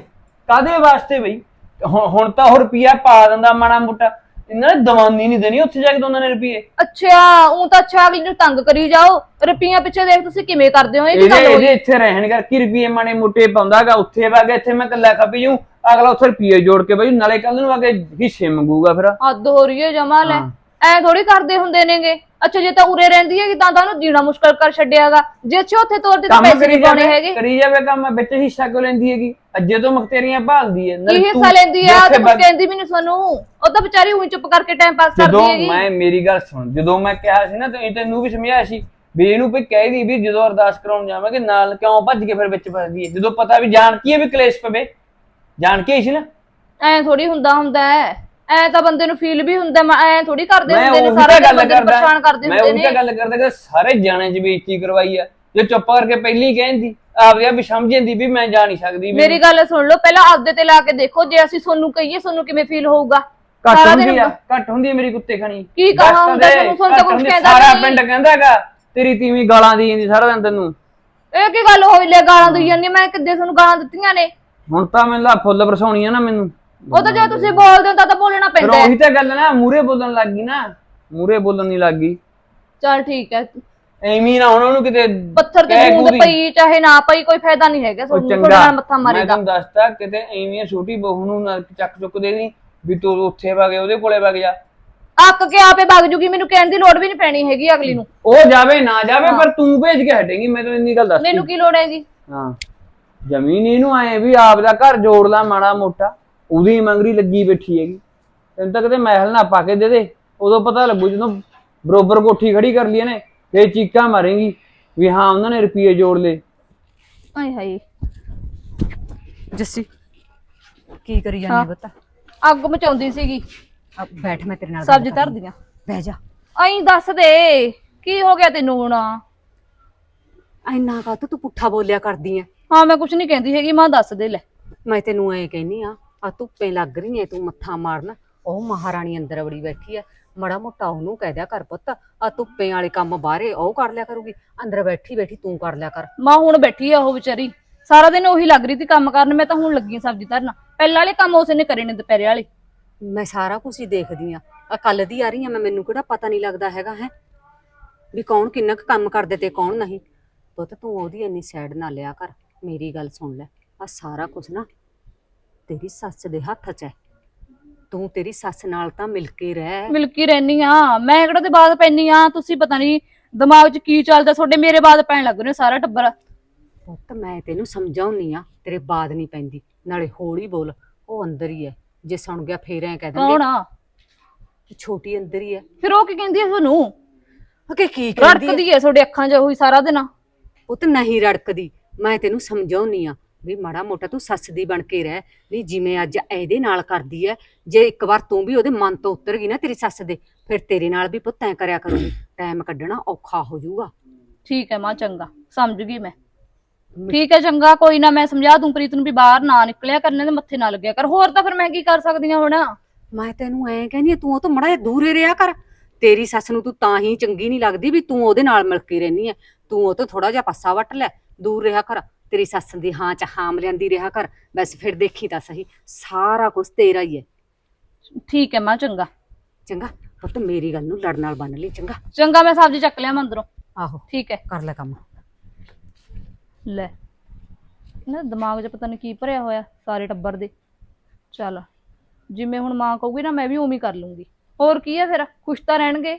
ਕਾਦੇ ਵਾਸਤੇ ਬਈ? ਹੁਣ ਹੁਣ ਤਾਂ ਉਹ ਰੁਪਿਆ ਪਾ ਦਿੰਦਾ ਮਾੜਾ ਮੋਟਾ। ਇਹਨਾਂ ਨੇ ਦਵਾਨੀ ਨਹੀਂ ਦੇਣੀ ਉੱਥੇ ਜਾ ਕੇ ਦੋਨਾਂ ਨੇ ਰੁਪਏ ਅੱਛਾ ਉਹ ਤਾਂ ਅੱਛਾ ਅਗਲੀ ਨੂੰ ਤੰਗ ਕਰੀ ਜਾਓ। ਰੁਪਈਆਂ ਪਿੱਛੇ ਦੇਖ ਤੁਸੀਂ ਕਿਵੇਂ ਕਰਦੇ ਹੋ? ਇਹ ਕੀ ਇਹਦੇ ਗੱਲ ਇਹਦੇ ਹੋਈ ਇੱਥੇ ਰਹਿਣ ਕਰਕੇ ਰੁਪਏ ਮਾਣੇ ਮੋਟੇ ਪਾਉਂਦਾਗਾ। ਉੱਥੇ ਵਾ ਕੇ ਇੱਥੇ ਮੈਂ ਕੱਲਾ ਖਪੀ ਜੂ ਅਗਲਾ ਉੱਥੇ ਰੁਪਏ ਜੋੜ ਕੇ ਬਈ ਨਾਲੇ ਕੱਲ ਨੂੰ ਆ ਕੇ ਹਿੱਸੇ ਮੰਗੂਗਾ ਫਿਰ। ਹੱਦ ਹੋ ਰਹੀ ਹੈ ਜਮਾ ਲੈ। ਐ ਥੋੜੀ ਕਰਦੇ ਹੁੰਦੇ ਨੇਗੇ। ਅੱਛਾ ਜੇ ਤਾਂ ਉਰੇ ਰਹਿੰਦੀ ਹੈ ਕਿ ਤਾਂ ਤਾਂ ਉਹਨੂੰ ਜੀਣਾ ਮੁਸ਼ਕਲ ਕਰ ਛੱਡਿਆਗਾ। ਜੇ ਅੱਛਾ ਉੱਥੇ ਤੋਰ ਤੇ ਤਾਂ ਕੰਮ ਪੈਸੇ ਕਰੀ ਨਹੀਂ ਪਾਉਣੇ ਜਾਵੇ ਹੈਗੇ। ਕਰੀ ਜਾਵੇ ਕੰਮ ਵਿੱਚ ਹਿੱਸਾ ਕਿਉਂ ਲੈਂਦੀ ਹੈਗੀ? ਅੱਜੇ ਤੋਂ ਮਖਤੇਰੀਆਂ ਭਾਲਦੀ ਹੈ ਕੀ ਨਾਲੇ ਤੂੰ ਹਿੱਸਾ ਲੈਂਦੀ ਆ? ਤੇ ਬਗ- ਕਹਿੰਦੀ ਵੀ ਨਹੀਂ ਸਾਨੂੰ। ਉਹ ਤਾਂ ਵਿਚਾਰੀ ਉਹੀ ਚੁੱਪ ਕਰਕੇ ਟਾਈਮ ਪਾਸ ਜਦੋਂ ਕਰਦੀ ਹੈਗੀ। ਮੈਂ ਮੇਰੀ ਗੱਲ ਸੁਣ। ਜਦੋਂ ਮੈਂ ਕਿਹਾ ਸੀ ਨਾ ਤੇ ਤੈਨੂੰ ਵੀ ਸਮਝਾਇਆ ਸੀ ਵੀ ਇਹਨੂੰ ਵੀ ਕਹਿ ਦੀ ਵੀ ਜਦੋਂ ਅਰਦਾਸ ਕਰਾਉਣ ਜਾਵਾਂਗੇ ਨਾਲ ਕਿਉਂ ਭੱਜ ਕੇ ਫਿਰ ਵਿੱਚ ਫਸਦੀ ਹੈ ਜਦੋਂ ਪਤਾ ਵੀ ਜਾਣ ਕੀ ਹੈ ਵੀ ਕਲੇਸ਼ ਪਵੇ ਜਾਣ ਕੇ ਨਾ? ਐ ਥੋੜੀ ਹੁੰਦਾ ਹੁੰਦਾ ਹੈ ਐ ਤਾਂ ਬੰਦੇ ਨੂੰ ਫੀਲ ਵੀ ਹੁੰਦਾ ਐ ਥੋੜੀ ਕਰਦੇ ਮੈਂ ਹੁੰਦੇ ਨੇ ਉਹੀ ਸਾਰਾ ਗੱਲ ਨੂੰ ਕਰਦਾ। ਪਰੇਸ਼ਾਨ ਕਰਦੇ ਮੈਂ ਹੁੰਦੇ ਉਹੀ ਤਾਂ ਨੇ। ਗੱਲ ਕਰਦਾ ਕਿ ਸਾਰੇ ਜਾਣੇ ਚ ਬੇਇੱਜ਼ਤੀ ਕਰਵਾਈ ਆ। ਜੇ ਚੁੱਪ ਕਰਕੇ ਪਹਿਲੀ ਕਹਿੰਦੀ ਆਪ ਵੀ ਸਮਝ ਜਾਂਦੀ ਵੀ ਮੈਂ ਜਾ ਨਹੀਂ ਸਕਦੀ ਮੇਰੀ ਗੱਲ ਸੁਣ ਲਓ ਪਹਿਲਾਂ ਆਪਦੇ ਤੇ ਲਾ ਕੇ ਦੇਖੋ ਜੇ ਅਸੀਂ ਤੁਹਾਨੂੰ ਕਹੀਏ ਤੁਹਾਨੂੰ ਕਿਵੇਂ ਫੀਲ ਹੋਊਗਾ? ਘੱਟ ਹੁੰਦੀ ਆ ਘੱਟ ਹੁੰਦੀ ਆ ਮੇਰੀ ਕੁੱਤੇ ਖਾਣੀ। ਕੀ ਕਹਾਂ ਹੁੰਦਾ ਤੈਨੂੰ ਸੁਣ ਤਾਂ ਹੁੰਦੀ, ਕਹਿੰਦਾ ਸਾਰਾ। ਪਿੰਡ ਕਹਿੰਦਾਗਾ ਤੇਰੀ ਤੀਵੀਂ ਗਾਲਾਂ ਦੀ ਜਾਂਦੀ ਸਾਰਾ ਦਿਨ ਤੈਨੂੰ। ਇਹ ਕੀ ਗੱਲ ਹੋਈ ਲੈ ਗਾਲਾਂ ਦਈ ਜਾਂਦੀ ਮੈਂ ਕਿੱਦੇ ਤੁਹਾਨੂੰ ਗਾਲਾਂ ਦਿੱਤੀਆਂ ਨੇ? ਹੁਣ ਤਾਂ ਮੈਨੂੰ ਲਾ ਫੁੱਲ ਬਰਸਾਉਣੀ ਆ ਨਾ ਮੈਨੂੰ। ਉਹ ਤਾਂ ਜੇ ਤੁਸੀਂ ਬੋਲਦੇ ਹੋ ਤਾਂ ਤਾਂ ਬੋਲਣਾ ਫਿਰ ਪੈਂਦਾ ਹੈ। ਉਹੀ ਤਾਂ ਗੱਲ ਨਾ ਮੂਰੇ ਬੋਲਣ ਲੱਗ ਗਈ ਨਾ ਮੂਰੇ ਬੋਲਣ ਨਹੀਂ ਲੱਗ ਗਈ। ਚੱਲ ਠੀਕ ਹੈ। ਐਵੇਂ ਹੀ ਨਾ ਹੁਣ ਉਹਨੂੰ ਕਿਤੇ ਪੱਥਰ ਤੇ ਕਹਿ ਗੂੰਦ। ਪਈ ਚਾਹੇ ਨਾ ਪਈ ਕੋਈ ਫਾਇਦਾ ਨਹੀਂ ਹੈਗਾ। ਉਹ ਤੁਹਾਨੂੰ ਤੁਹਾਡੇ ਚੰਗਾ ਨਾਲ ਮੱਥਾ ਮੈਂ ਮਾਰੇਗਾ ਤੁਹਾਨੂੰ ਦੱਸਤਾ ਕਿਤੇ ਐਵੇਂ ਹੀ ਛੋਟੀ ਬਹੂ ਨੂੰ ਨਾ ਚੱਕ ਚੁੱਕ ਦੇ ਦੀ ਵੀ ਤੂੰ ਉੱਥੇ ਵਗ ਉਹਦੇ ਕੋਲੇ ਵਗ ਜਾ। ਅੱਕ ਕੇ ਆਪੇ ਵਗ ਜੂਗੀ ਮੈਨੂੰ ਕਹਿਣ ਦੀ ਲੋੜ ਵੀ ਨਹੀਂ ਪੈਣੀ ਹੈਗੀ ਅਗਲੀ ਨੂੰ। ਉਹ ਜਾਵੇ ਨਾ ਜਾਵੇ ਪਰ ਤੂੰ ਭੇਜ ਕੇ ਹਟੇਗੀ ਮੈਂ ਤੈਨੂੰ ਇੰਨੀ ਗੱਲ ਦੱਸਦੀ ਮੈਨੂੰ ਕੀ ਲੋੜ ਹੈਗੀ? ਹਾਂ। ਜ਼ਮੀਨ ਇਹਨੂੰ ਆਏ ਵੀ ਆਪ ਦਾ ਘਰ ਜੋੜ ਲਾ ਮਾੜਾ ਮੋਟਾ ਉਹਦੀ ਮੰਗਰੀ ਲੱਗੀ ਬੈਠੀ ਹੈਗੀ। ਤੈਨੂੰ ਤਾਂ ਕਿਤੇ ਮਹਿਲ ਨਾ ਪਾ ਕੇ ਦੇ ਦੇ ਉਦੋਂ ਪਤਾ ਲੱਗੂ ਜਦੋਂ ਬਰੋਬਰ ਕੋਠੀ ਖੜੀ ਕਰ ਲਈ ਨੇ ਫੇਰ ਚੀਕਾਂ ਮਾਰੇਗੀ ਵੀ ਹਾਂ ਉਹਨਾਂ ਨੇ ਰੁਪਏ ਜੋੜ ਲਏ। ਆਏ ਹਾਏ। ਜੱਸੀ ਕੀ ਕਰੀ ਹਾਂ। ਜਾਂਦੀ ਬਤਾ ਅੱਗ ਮਚਾਉਂਦੀ ਸੀਗੀ। ਆ ਬੈਠ ਮੈਂ ਤੇਰੇ ਨਾਲ ਸਬਜ਼ੀ ਧਰਦੀਆਂ ਬਹਿ ਜਾ। ਐਂ ਦੱਸ ਦੇ ਕੀ ਹੋ ਗਿਆ ਤੈਨੂੰ ਹੁਣ? ਐਨਾ ਕਾ ਤੂੰ ਪੁੱਠਾ ਬੋਲਿਆ ਕਰਦੀ ਐ? ਹਾਂ ਮੈਂ ਕੁਝ ਨਹੀਂ ਕਹਿੰਦੀ ਹੈਗੀ ਮਾਂ ਦੱਸ ਦੇ ਲੈ। ਮੈਂ ਤੈਨੂੰ ਐ ਕਹਿਨੀ ਆ ਆ ਧੁੱਪੇ ਲੱਗ ਰਹੀ ਐ ਤੂੰ ਮੱਥਾ ਮਾਰਨ। ਉਹ ਮਹਾਰਾਣੀ ਅੰਦਰ ਵੜੀ ਬੈਠੀ ਐ ਮੜਾ ਮੋਟਾ ਉਹਨੂੰ ਕਹਿ ਦਿਆ ਕਰ ਪੁੱਤ ਆ ਧੁੱਪੇ ਵਾਲੇ ਕੰਮ ਬਾਹਰੇ ਉਹ ਕਰ ਲਿਆ ਕਰੂਗੀ ਅੰਦਰ ਬੈਠੀ ਬੈਠੀ ਤੂੰ ਕਰ ਲਿਆ ਕਰ। ਮਾਂ ਹੁਣ ਬੈਠੀ ਆ ਉਹ ਵਿਚਾਰੀ ਸਾਰਾ ਦਿਨ ਉਹੀ ਲੱਗ ਰਹੀ ਸੀ ਕੰਮ ਕਰਨ ਮੈਂ ਤਾਂ ਹੁਣ ਲੱਗੀ ਆਂ ਸਬਜ਼ੀ ਧਰਨ। ਪਹਿਲਾਂ ਵਾਲੇ ਕੰਮ ਉਸੇ ਨੇ ਕਰੇ ਨੇ ਦੁਪਹਿਰੇ ਵਾਲੇ। ਮੈਂ ਸਾਰਾ ਕੁਝ ਹੀ ਦੇਖਦੀ ਆ ਆ ਕੱਲ ਦੀ ਆ ਰਹੀ ਆ ਮੈਂ ਮੈਨੂੰ ਕਿਹੜਾ ਪਤਾ ਨਹੀਂ ਲੱਗਦਾ ਹੈਗਾ ਹੈ? ਵੀ ਕੌਣ ਕਿੰਨਾ ਕੁ ਕੰਮ ਕਰਦੇ ਤੇ ਕੌਣ ਨਹੀਂ। ਪੁੱਤ ਤੂੰ ਉਹਦੀ ਇੰਨੀ ਸਾਈਡ ਨਾ ਲਿਆ ਕਰ। ਮੇਰੀ ਗੱਲ ਸੁਣ ਲੈ। ਆ ਸਾਰਾ ਕੁਝ ਨਾ ਤੇਰੀ ਸੱਸ ਦੇ ਹੱਥ 'ਚ ਹੈ ਤੂੰ ਤੇਰੀ ਸੱਸ ਨਾਲ ਤਾਂ ਮਿਲ ਕੇ ਰਹਿ। ਮਿਲਕੀ ਰਹਿਨੀ ਆ। ਮੈਂ ਕਿਹੜਾ ਤੇ ਬਾਅਦ ਪੈਣੀ ਆ? ਤੁਸੀਂ ਪਤਾ ਨਹੀਂ ਦਿਮਾਗ 'ਚ ਕੀ ਚੱਲਦਾ ਤੁਹਾਡੇ ਮੇਰੇ ਬਾਅਦ ਪੈਣ ਲੱਗ ਰਹੇ ਸਾਰਾ ਟੱਬਰ। ਪੁੱਤ ਮੈਂ ਤੈਨੂੰ ਸਮਝਾਉਣੀ ਆ ਤੇਰੇ ਬਾਦ ਨਹੀਂ ਪੈਂਦੀ। ਨਾਲੇ ਹੌਲੀ ਬੋਲ ਉਹ ਅੰਦਰ ਹੀ ਹੈ ਜੇ ਸੁਣ ਗਿਆ ਫੇਰ ਐ ਕਹਿ ਕੌਣ ਦਿੰਦੇ ਆ? ਕਿ ਛੋਟੀ ਅੰਦਰ ਹੀ ਹੈ ਫਿਰ ਉਹ ਕੀ ਕਹਿੰਦੀ ਆ ਤੁਹਾਨੂੰ? ਅਕੇ ਕੀ ਕਹਿੰਦੀ ਰੜਕਦੀ ਐ ਤੁਹਾਡੇ ਅੱਖਾਂ 'ਚ ਉਹੀ ਸਾਰਾ ਦਿਨ। ਪੁੱਤ ਨਹੀਂ ਰੜਕਦੀ। ਮੈਂ ਤੈਨੂੰ ਸਮਝਾਉਣੀ ਆ ਵੀ ਮਾੜਾ ਮੋਟਾ ਤੂੰ ਸੱਸ ਦੀ ਬਣ ਕੇ ਰਹਿ ਵੀ ਜਿਵੇਂ ਅੱਜ ਇਹਦੇ ਨਾਲ ਕਰਦੀ ਐ ਜੇ ਇੱਕ ਵਾਰ ਤੂੰ ਵੀ ਉਹਦੇ ਮਨ ਤੋਂ ਉਤਰ ਗਈ ਨਾ ਤੇਰੀ ਸੱਸ ਦੇ ਫਿਰ ਤੇਰੇ ਨਾਲ ਵੀ ਪੁੱਤ ਐ ਕਰਿਆ ਕਰੂਗੀ। ਟਾਈਮ ਕੱਢਣਾ ਔਖਾ ਹੋ ਜਾਊਗਾ। ਠੀਕ ਹੈ ਮਾਂ ਚੰਗਾ। ਸਮਝ ਗਈ ਮੈਂ। ਠੀਕ ਹੈ ਚੰਗਾ। ਕੋਈ ਨਾ ਮੈਂ ਸਮਝਾ ਦੂੰ ਪ੍ਰੀਤ ਨੂੰ ਵੀ ਬਾਹਰ ਨਾ ਨਿਕਲਿਆ ਕਰਨੇ ਦੇ ਮੱਥੇ ਨਾ ਲੱਗਿਆ ਕਰ। ਹੋਰ ਤਾਂ ਫਿਰ ਮੈਂ ਕੀ ਕਰ ਸਕਦੀ ਹਾਂ ਹੁਣ? ਮੈਂ ਤੈਨੂੰ ਐਂ ਕਹਿੰਦੀ ਆ, ਤੂੰ ਉਹ ਤੋਂ ਮੜਾ ਜਿਹਾ ਦੂਰੇ ਰਿਹਾ ਕਰ। ਤੇਰੀ ਸੱਸ ਨੂੰ ਤੂੰ ਤਾਂ ਹੀ ਚੰਗੀ ਨਹੀਂ ਲੱਗਦੀ ਵੀ ਤੂੰ ਉਹਦੇ ਨਾਲ ਮਿਲ ਕੇ ਰਹਿਨੀ ਐ। ਤੂੰ ਉਹ ਤੋਂ ਥੋੜਾ ਜਿਹਾ ਪਾਸਾ ਵੱਟ ਲੈ। ਦੂਰ ਰਿਹਾ ਕਰ ਤੇਰੀ ਸੱਸ ਦੀ ਹਾਂ ਚ ਹਾਮ ਲੈਂਦੀ ਰਿਹਾ ਕਰ ਬਸ ਫਿਰ ਦੇਖੀ ਤਾਂ ਸਹੀ ਸਾਰਾ ਕੁਝ ਤੇਰਾ ਹੀ ਹੈ। ਠੀਕ ਹੈ ਮਾਂ ਚੰਗਾ। ਚੰਗਾ ਪੁੱਤ ਮੇਰੀ ਗੱਲ ਨੂੰ ਲੜ ਨਾਲ ਬੰਨ ਲਈ ਚੰਗਾ। ਚੰਗਾ ਮੈਂ ਸਬਜ਼ੀ ਚੱਕ ਲਿਆ ਮੰਦਰੋਂ ਆਹੋ ਠੀਕ ਹੈ। ਕਰ ਲੈ ਕੰਮ। ਲੈ ਨਾ ਦਿਮਾਗ 'ਚ ਪਤਾ ਨਹੀਂ ਕੀ ਭਰਿਆ ਹੋਇਆ ਸਾਰੇ ਟੱਬਰ ਦੇ। ਚੱਲ ਜਿਵੇਂ ਹੁਣ ਮਾਂ ਕਹੂਗੀ ਨਾ ਮੈਂ ਵੀ ਉਵੇਂ ਹੀ ਕਰ ਲੂੰਗੀ। ਹੋਰ ਕੀ ਹੈ ਫਿਰ? ਖੁਸ਼ ਤਾਂ ਰਹਿਣਗੇ।